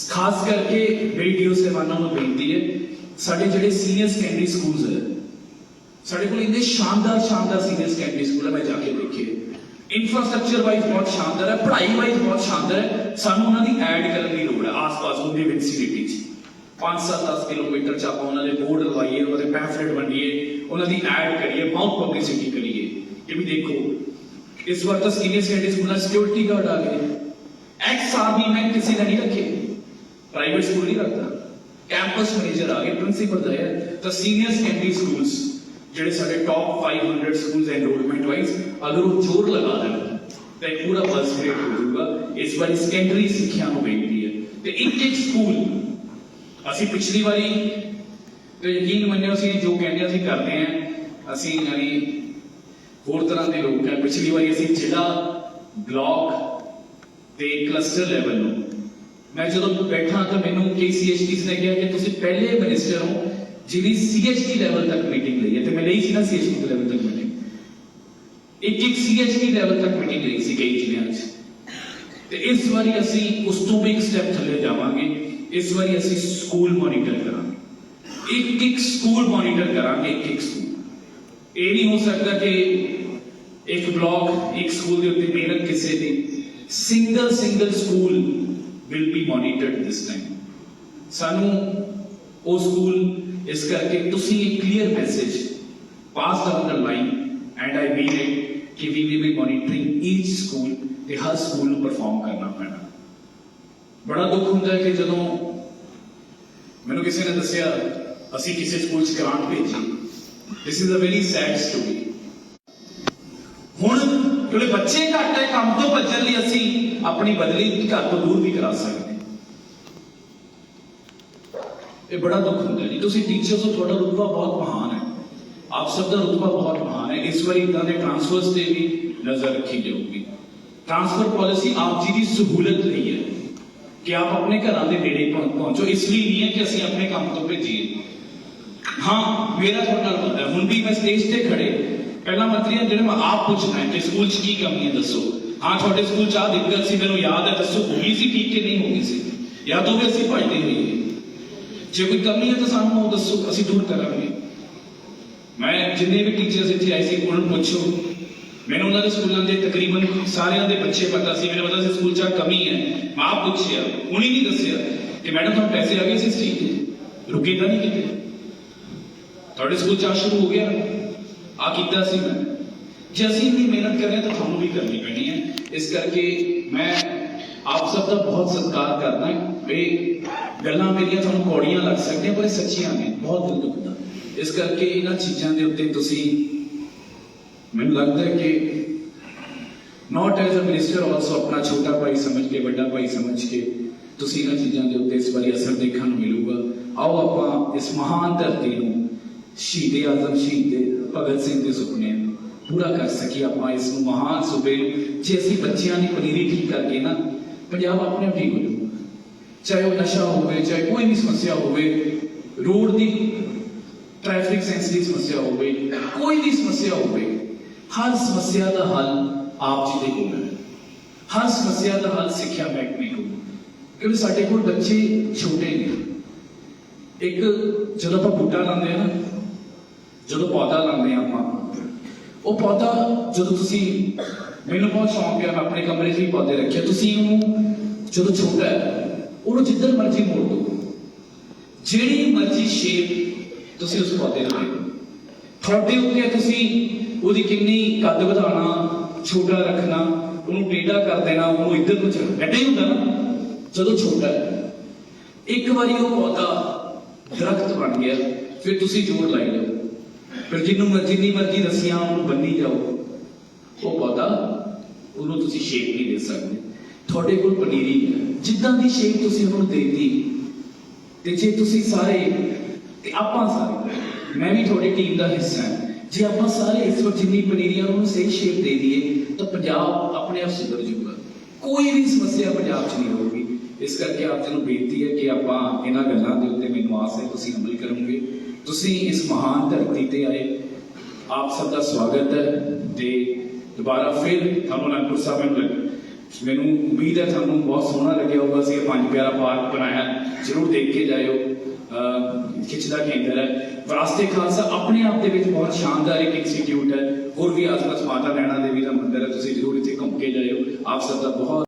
ਖਾਸ ਕਰਕੇ ਵੀਡੀਓ ਸੇਵਾਨਾਂ ਨੂੰ ਬੇਨਤੀ ਹੈ ਸਾਡੇ ਜਿਹੜੇ ਸੀਨੀਅਰ ਸੈਕੰਡਰੀ ਸਕੂਲਸ ਹੈ ਸਾਡੇ ਕੋਲ ਇੰਨੇ ਸ਼ਾਨਦਾਰ ਸ਼ਾਨਦਾਰ ਸੀਨੀਅਰ ਸੈਕੰਡਰੀ ਸਕੂਲ ਹੈ ਮੈਂ ਜਾ ਕੇ ਦੇਖੇ ਇਨਫਰਾਸਟ੍ਰਕਚਰ ਵਾਈਜ਼ ਬਹੁਤ ਸ਼ਾਨਦਾਰ ਹੈ ਪੜ੍ਹਾਈ ਵਾਈਜ਼ ਬਹੁਤ ਸ਼ਾਨਦਾਰ ਹੈ ਸਾਨੂੰ ਉਹਨਾਂ ਦੀ ਐਡ ਕਰਨ ਦੀ ਲੋੜ ਹੈ ਆਸ-ਪਾਸ ਉਹਦੇ ਵਿcinity 'ਚ 5-7 ਕਿਲੋਮੀਟਰ ਚ ਆਪਾਂ ਉਹਨਾਂ ਦੇ ਬੋਰਡ ਲਵਾਈਏ ਉਹਨਾਂ ਦੇ ਪੈਂਫਲੇਟ ਵੰਡੀਏ ਉਹਨਾਂ ਦੀ ਐਡ ਕਰੀਏ ਮਾਊਥ ਪਬਲਿਸਿਟੀ ਕਰੀਏ ਕਿ ਵੀ ਦੇਖੋ ਇਸ ਵਾਰ ਤਾਂ ਸੀਨੀਅਰ ਸੈਕੰਡਰੀ ਸਕੂਲਾਂ ਸਿਕਿਉਰਿਟੀ ਗਾਰਡ ਆ ਗਏ ਐਕਸ ਆਰਮੀ ਮੈਂ ਕਿਸੇ ਨੇ ਨਹੀਂ ਰੱਖੇ ਪ੍ਰਾਈਵੇਟ ਸਕੂਲ ਨਹੀਂ ਰੱਖਦਾ ਕੈਂਪਸ ਮੈਨੇਜਰ ਆ ਗਏ ਪ੍ਰਿੰਸੀਪਲ ਦਾ ਹੈ ਤਾਂ ਸੀਨੀਅਰ ਸੈਕੰਡਰੀ ਸਕੂਲਸ ਜਿਹੜੇ ਸਾਡੇ ਟੌਪ 500 ਸਕੂਲਸ ਐਨਰੋਲਮੈਂਟ ਵਾਈਜ਼ ਅਗਰ ਉਹ ਜ਼ੋਰ ਲਗਾ ਦੇਣ ਤਾਂ ਇਹ ਪੂਰਾ ਬਸ ਕ੍ਰੀਏਟ ਹੋ ਜਾਊਗਾ ਇਸ ਵਾਰੀ ਸੈਕੰਡਰੀ ਸਿੱਖਿਆ ਨੂੰ ਵੇਖਦੀ ਹੈ ਤੇ ਇੱਕ ਇੱਕ ਸਕੂਲ ਅਸੀਂ ਪਿਛਲੀ ਵਾਰੀ ਤੇ ਯਕੀਨ ਮੰਨਿਓ ਅਸੀਂ ਜੋ ਕਹਿੰਦੇ ਅਸੀਂ ਕਰਦੇ ਆਂ ਅਸੀਂ ਯਾਨੀ ਹੋਰ ਤਰ੍ਹਾਂ ਦੇ ਲੋਕ ਹੈ ਪਿਛਲੀ ਵਾਰੀ ਅਸੀਂ ਜ਼ਿਲ੍ਹਾ ਬਲਾਕ ਤੇ ਕਲਸਟਰ ਲੈਵਲ ਨੂੰ। ਮੈਂ ਜਦੋਂ ਬੈਠਾ ਤਾਂ ਮੈਨੂੰ ਕਈ ਸੀਐਚਡੀਸ ਨੇ ਕਿਹਾ ਕਿ ਤੁਸੀਂ ਪਹਿਲੇ ਮਿਨਿਸਟਰ ਹੋ ਜਿਹਦੀ ਸੀਐਚਡੀ ਲੈਵਲ ਤੱਕ ਮੀਟਿੰਗ ਲਈ ਹੈ ਤੇ ਮੈਂ ਲਈ ਸੀ ਨਾ ਸੀਐਚਡੀ ਲੈਵਲ ਤੱਕ ਮੀਟਿੰਗ ਇੱਕ ਇੱਕ ਸੀਐਚਡੀ ਲੈਵਲ ਤੱਕ ਮੀਟਿੰਗ ਲਈ ਸੀ ਕਈ ਜ਼ਿਲ੍ਹਿਆਂ 'ਚ। ਤੇ ਇਸ ਵਾਰੀ ਅਸੀਂ ਉਸ ਤੋਂ ਵੀ ਇੱਕ ਸਟੈਪ ਥੱਲੇ ਜਾਵਾਂਗੇ। ਇਸ ਵਾਰੀ ਅਸੀਂ ਸਕੂਲ ਮੋਨੀਟਰ ਕਰਾਂਗੇ। ਇੱਕ ਇੱਕ ਸਕੂਲ ਮੋਨੀਟਰ ਕਰਾਂਗੇ, ਇੱਕ ਇੱਕ ਸਕੂਲ ਇਹ ਨਹੀਂ ਹੋ ਸਕਦਾ ਕਿ ਇੱਕ ਬਲਾਕ ਇੱਕ ਸਕੂਲ ਦੇ ਉੱਤੇ ਮਿਹਨਤ ਕਿਸੇ ਦੀ single single school will be monitored this time ਸਾਨੂੰ ਉਹ ਸਕੂਲ ਇਸ ਕਰਕੇ ਤੁਸੀਂ ਇੱਕ clear message pass down the line and I mean it ਕਿ we will be monitoring each school ਤੇ ਹਰ ਸਕੂਲ ਨੂੰ ਪਰਫਾਰਮ ਕਰਨਾ ਪੈਣਾ ਬੜਾ ਦੁੱਖ ਹੁੰਦਾ ਹੈ ਕਿ ਜਦੋਂ ਮੈਨੂੰ ਕਿਸੇ ਨੇ ਦੱਸਿਆ ਅਸੀਂ ਕਿਸੇ ਸਕੂਲ 'ਚ ਗ੍ਰਾਂਟ ਭੇਜੀ this is a very sad story ਹੁਣ ਕਿਉਂਕਿ ਬੱਚੇ ਘੱਟ ਹੈ, ਕੰਮ ਤੋਂ ਭੱਜਣ ਲਈ ਅਸੀਂ ਆਪਣੀ ਬਦਲੀ ਘਰ ਤੋਂ ਦੂਰ ਵੀ ਕਰਾ ਸਕਦੇ ਇਹ ਬੜਾ ਦੁੱਖ ਹੁੰਦਾ ਜੀ। ਤੁਸੀਂ ਟੀਚਰਸ ਹੋ, ਤੁਹਾਡਾ ਰੁਤਬਾ ਬਹੁਤ ਮਹਾਨ ਹੈ। ਆਪ ਸਭ ਦਾ ਰੁਤਬਾ ਬਹੁਤ ਮਹਾਨ ਹੈ। ਇਸ ਵਾਰੀ ਇਦਾਂ ਦੇ ਟ੍ਰਾਂਸਫਰਸ ਤੇ ਵੀ ਨਜ਼ਰ ਰੱਖੀ ਜਾਊਗੀ। ਟ੍ਰਾਂਸਫਰ ਪਾਲਿਸੀ ਆਪ ਜੀ ਦੀ ਸਹੂਲਤ ਲਈ ਹੈ ਕਿ ਆਪ ਆਪਣੇ ਘਰਾਂ ਦੇ ਨੇੜੇ ਪਹੁੰਚੋ। ਇਸ ਲਈ ਨਹੀਂ ਹੈ ਕਿ ਅਸੀਂ ਆਪਣੇ ਕੰਮ ਤੋਂ ਭੇਜੀਏ। ਹਾਂ, ਮੇਰਾ ਤੁਹਾਡਾ ਨਾਲ ਹੁੰਦਾ ਹੁਣ ਵੀ ਮੈਂ ਸਟੇਜ ਤੇ ਖੜੇ ਪਹਿਲਾਂ ਮੰਤਰੀਆਂ ਜਿਹੜੇ ਮੈਂ ਆਪ ਪੁੱਛਣਾ ਹੈ ਕਿ ਸਕੂਲ 'ਚ ਕੀ ਕਮੀ ਹੈ ਦੱਸੋ ਹਾਂ ਤੁਹਾਡੇ ਸਕੂਲ 'ਚ ਆ ਦਿੱਕਤ ਸੀ ਮੈਨੂੰ ਯਾਦ ਹੈ ਦੱਸੋ ਹੋ ਗਈ ਸੀ ਠੀਕ ਕਿ ਨਹੀਂ ਹੋ ਗਈ ਸੀ ਜਾਂ ਤਾਂ ਵੀ ਅਸੀਂ ਭਜਦੇ ਹੋਈਏ ਜੇ ਕੋਈ ਕਮੀ ਹੈ ਤਾਂ ਸਾਨੂੰ ਉਹ ਦੱਸੋ ਅਸੀਂ ਦੂਰ ਕਰਾਂਗੇ ਮੈਂ ਜਿੰਨੇ ਵੀ ਟੀਚਰਸ ਇੱਥੇ ਆਏ ਸੀ ਉਹਨਾਂ ਨੂੰ ਪੁੱਛੋ ਮੈਨੂੰ ਉਹਨਾਂ ਦੇ ਸਕੂਲਾਂ ਦੇ ਤਕਰੀਬਨ ਸਾਰਿਆਂ ਦੇ ਬੱਚੇ ਪਤਾ ਸੀ ਮੈਨੂੰ ਪਤਾ ਸੀ ਸਕੂਲ 'ਚ ਆਹ ਕਮੀ ਹੈ ਮੈਂ ਆਪ ਪੁੱਛਿਆ ਉਹਨੇ ਨਹੀਂ ਦੱਸਿਆ ਕਿ ਮੈਡਮ ਤੁਹਾਨੂੰ ਪੈਸੇ ਆ ਗਏ ਸੀ ਇਸ ਚੀਜ਼ ਦੇ ਰੁਕੇ ਤਾਂ ਨਹੀਂ ਕਿਤੇ ਤੁਹਾਡੇ ਸਕੂਲ ਚ ਆ ਸ਼ੁਰੂ ਹੋ ਗਿਆ ਆ ਕੀਤਾ ਸੀ ਮੈਂ ਜੇ ਅਸੀਂ ਇੰਨੀ ਮਿਹਨਤ ਕਰ ਰਹੇ ਹਾਂ ਤਾਂ ਤੁਹਾਨੂੰ ਵੀ ਕਰਨੀ ਪੈਣੀ ਹੈ ਇਸ ਕਰਕੇ ਮੈਂ ਆਪ ਸਭ ਦਾ ਬਹੁਤ ਸਤਿਕਾਰ ਕਰਦਾ ਹਾਂ ਇਹ ਗੱਲਾਂ ਮੇਰੀਆਂ ਤੁਹਾਨੂੰ ਕੌੜੀਆਂ ਲੱਗ ਸਕਦੀਆਂ ਪਰ ਇਹ ਸੱਚੀਆਂ ਨੇ ਬਹੁਤ ਦਿਲ ਦੁਖਦਾ ਇਸ ਕਰਕੇ ਇਹਨਾਂ ਚੀਜ਼ਾਂ ਦੇ ਉੱਤੇ ਤੁਸੀਂ ਮੈਨੂੰ ਲੱਗਦਾ ਹੈ ਕਿ not as a minister also ਆਪਣਾ ਛੋਟਾ ਭਾਈ ਸਮਝ ਕੇ ਵੱਡਾ ਭਾਈ ਸਮਝ ਕੇ ਤੁਸੀਂ ਇਹਨਾਂ ਚੀਜ਼ਾਂ ਦੇ ਉੱਤੇ ਇਸ ਵਾਰੀ ਅਸਰ ਦੇਖਣ ਨੂੰ ਮਿਲੂਗਾ ਆਓ ਆਪਾਂ ਇਸ ਮਹਾਨ ਧਰਤੀ ਨੂੰ ਸ਼ਹੀਦ ਆਜ਼ਮ ਸ਼ਹੀਦ ਭਗਤ ਸਿੰਘ ਦੇ ਸੁਪਨੇ ਨੂੰ ਪੂਰਾ ਕਰ ਸਕੀਏ ਆਪਾਂ ਇਸ ਨੂੰ ਮਹਾਨ ਸੂਬੇ ਨੂੰ ਜੇ ਅਸੀਂ ਬੱਚਿਆਂ ਦੀ ਪਨੀਰੀ ਠੀਕ ਕਰਕੇ ਨਾ ਪੰਜਾਬ ਆਪਣੇ ਆਪ ਠੀਕ ਹੋ ਜਾਊਗਾ ਚਾਹੇ ਉਹ ਨਸ਼ਾ ਹੋਵੇ ਚਾਹੇ ਕੋਈ ਵੀ ਸਮੱਸਿਆ ਹੋਵੇ ਰੋਡ ਦੀ ਟ੍ਰੈਫਿਕ ਸੈਂਸ ਦੀ ਸਮੱਸਿਆ ਹੋਵੇ ਕੋਈ ਵੀ ਸਮੱਸਿਆ ਹੋਵੇ ਹਰ ਸਮੱਸਿਆ ਦਾ ਹੱਲ ਆਪ ਜੀ ਦੇ ਕੋਲ ਹੈ ਹਰ ਸਮੱਸਿਆ ਦਾ ਹੱਲ ਸਿੱਖਿਆ ਮਹਿਕਮੇ ਕੋਲ ਕਿਉਂਕਿ ਸਾਡੇ ਕੋਲ ਬੱਚੇ ਛੋਟੇ ਨੇ ਇੱਕ ਜਦੋਂ ਆਪਾਂ ਬੂਟਾ ਲਾਉਂਦੇ ਆ ਨਾ ਜਦੋਂ ਪੌਦਾ ਲਾਉਂਦੇ ਆ ਆਪਾਂ, ਉਹ ਪੌਦਾ ਜਦੋਂ ਤੁਸੀਂ, ਮੈਨੂੰ ਬਹੁਤ ਸ਼ੌਂਕ ਹੈ, ਮੈਂ ਆਪਣੇ ਕਮਰੇ 'ਚ ਵੀ ਪੌਦੇ ਰੱਖੇ, ਤੁਸੀਂ ਉਹਨੂੰ ਜਦੋਂ ਛੋਟਾ ਹੈ, ਉਹਨੂੰ ਜਿੱਧਰ ਮਰਜ਼ੀ ਮੋੜ ਦਿਓ। ਜਿਹੜੀ ਮਰਜ਼ੀ ਸ਼ੇਪ ਤੁਸੀਂ ਉਸ ਪੌਦੇ ਨੂੰ ਦਿਓ ਤੁਹਾਡੇ ਉੱਤੇ ਹੈ ਤੁਸੀਂ ਉਹਦੀ ਕਿੰਨੀ ਕੱਦ ਵਧਾਉਣਾ, ਛੋਟਾ ਰੱਖਣਾ, ਉਹਨੂੰ ਟੇਢਾ ਕਰ ਦੇਣਾ, ਉਹਨੂੰ ਇੱਧਰ ਨੂੰ ਚੱਕ ਐਡਾ ਹੀ ਹੁੰਦਾ ਨਾ, ਜਦੋਂ ਛੋਟਾ ਹੈ। ਇੱਕ ਵਾਰੀ ਉਹ ਪੌਦਾ ਦਰਖਤ ਬਣ ਗਿਆ, ਫਿਰ ਤੁਸੀਂ ਜੋਰ ਲਾਈ ਜਾਓ। ਫਿਰ ਜਿਹਨੂੰ ਮਰਜ਼ੀ, ਜਿੰਨੀ ਮਰਜ਼ੀ ਰੱਸੀਆਂ ਉਹਨੂੰ ਬੰਨੀ ਜਾਓ। ਉਹ ਪੌਦਾ ਉਹਨੂੰ ਤੁਸੀਂ ਸ਼ੇਪ ਨਹੀਂ ਦੇ ਸਕਦੇ। ਤੁਹਾਡੇ ਕੋਲ ਪਨੀਰੀ ਹੈ। ਜਿੱਦਾਂ ਦੀ ਸ਼ੇਪ ਤੁਸੀਂ ਉਹਨੂੰ ਦੇਤੀ, ਤੇ ਜੇ ਤੁਸੀਂ ਸਾਰੇ, ਤੇ ਆਪਾਂ ਸਾਰੇ, ਮੈਂ ਵੀ ਤੁਹਾਡੀ ਟੀਮ ਦਾ ਹਿੱਸਾ ਹਾਂ। ਜੇ ਆਪਾਂ ਸਾਰੇ ਇਸ ਵਾਰ ਜਿੰਨੀ ਪਨੀਰੀਆਂ ਨੂੰ ਸਹੀ ਸ਼ੇਪ ਦੇ ਦਈਏ, ਤਾਂ ਪੰਜਾਬ ਆਪਣੇ ਆਪ ਸੁਧਰ ਜਾਊਗਾ। ਕੋਈ ਵੀ ਸਮੱਸਿਆ ਪੰਜਾਬ 'ਚ ਨਹੀਂ ਹੋਊਗੀ। ਇਸ ਕਰਕੇ ਆਪ ਜੀ ਨੂੰ ਬੇਨਤੀ ਹੈ ਕਿ ਆਪਾਂ ਇਹਨਾਂ ਗੱਲਾਂ ਦੇ ਉੱਤੇ ਮੈਨੂੰ ਆਸ ਹੈ, ਤੁਸੀਂ ਅਮਲ ਕਰੋਗੇ। ਤੁਸੀਂ ਇਸ ਮਹਾਨ ਧਰਤੀ ਤੇ ਆਏ। ਆਪ ਸਭ ਦਾ ਸਵਾਗਤ ਹੈ ਤੇ ਦੁਬਾਰਾ ਫਿਰ ਤੁਹਾਨੂੰ ਅਨੰਦਪੁਰ ਸਾਹਿਬ ਨੂੰ ਲੱਗ ਮੈਨੂੰ ਉਮੀਦ ਹੈ ਤੁਹਾਨੂੰ ਬਹੁਤ ਸੋਹਣਾ ਲੱਗਿਆ ਹੋਊਗਾ। ਅਸੀਂ ਇਹ ਪੰਜ ਪਿਆਰਾ ਪਾਰਕ ਬਣਾਇਆ ਜਰੂਰ ਦੇਖ ਕੇ ਜਾਇਓ ਖਿੱਚਦਾ ਕੇਂਦਰ ਹੈ। ਵਿਰਾਸਤੇ ਖਾਲਸਾ ਆਪਣੇ ਆਪ ਦੇ ਵਿੱਚ ਬਹੁਤ ਸ਼ਾਨਦਾਰ ਇੱਕ ਇੰਸਟੀਚਿਊਟ ਹੈ। ਹੋਰ ਵੀ ਆਸ-ਪਾਸ ਮਾਤਾ ਨੈਣਾ ਦੇਵੀ ਦਾ ਮੰਦਿਰ ਹੈ। ਤੁਸੀਂ ਜਰੂਰ ਇੱਥੇ ਘੁੰਮ ਕੇ ਜਾਇਓ। ਆਪ ਸਭ ਦਾ ਬਹੁਤ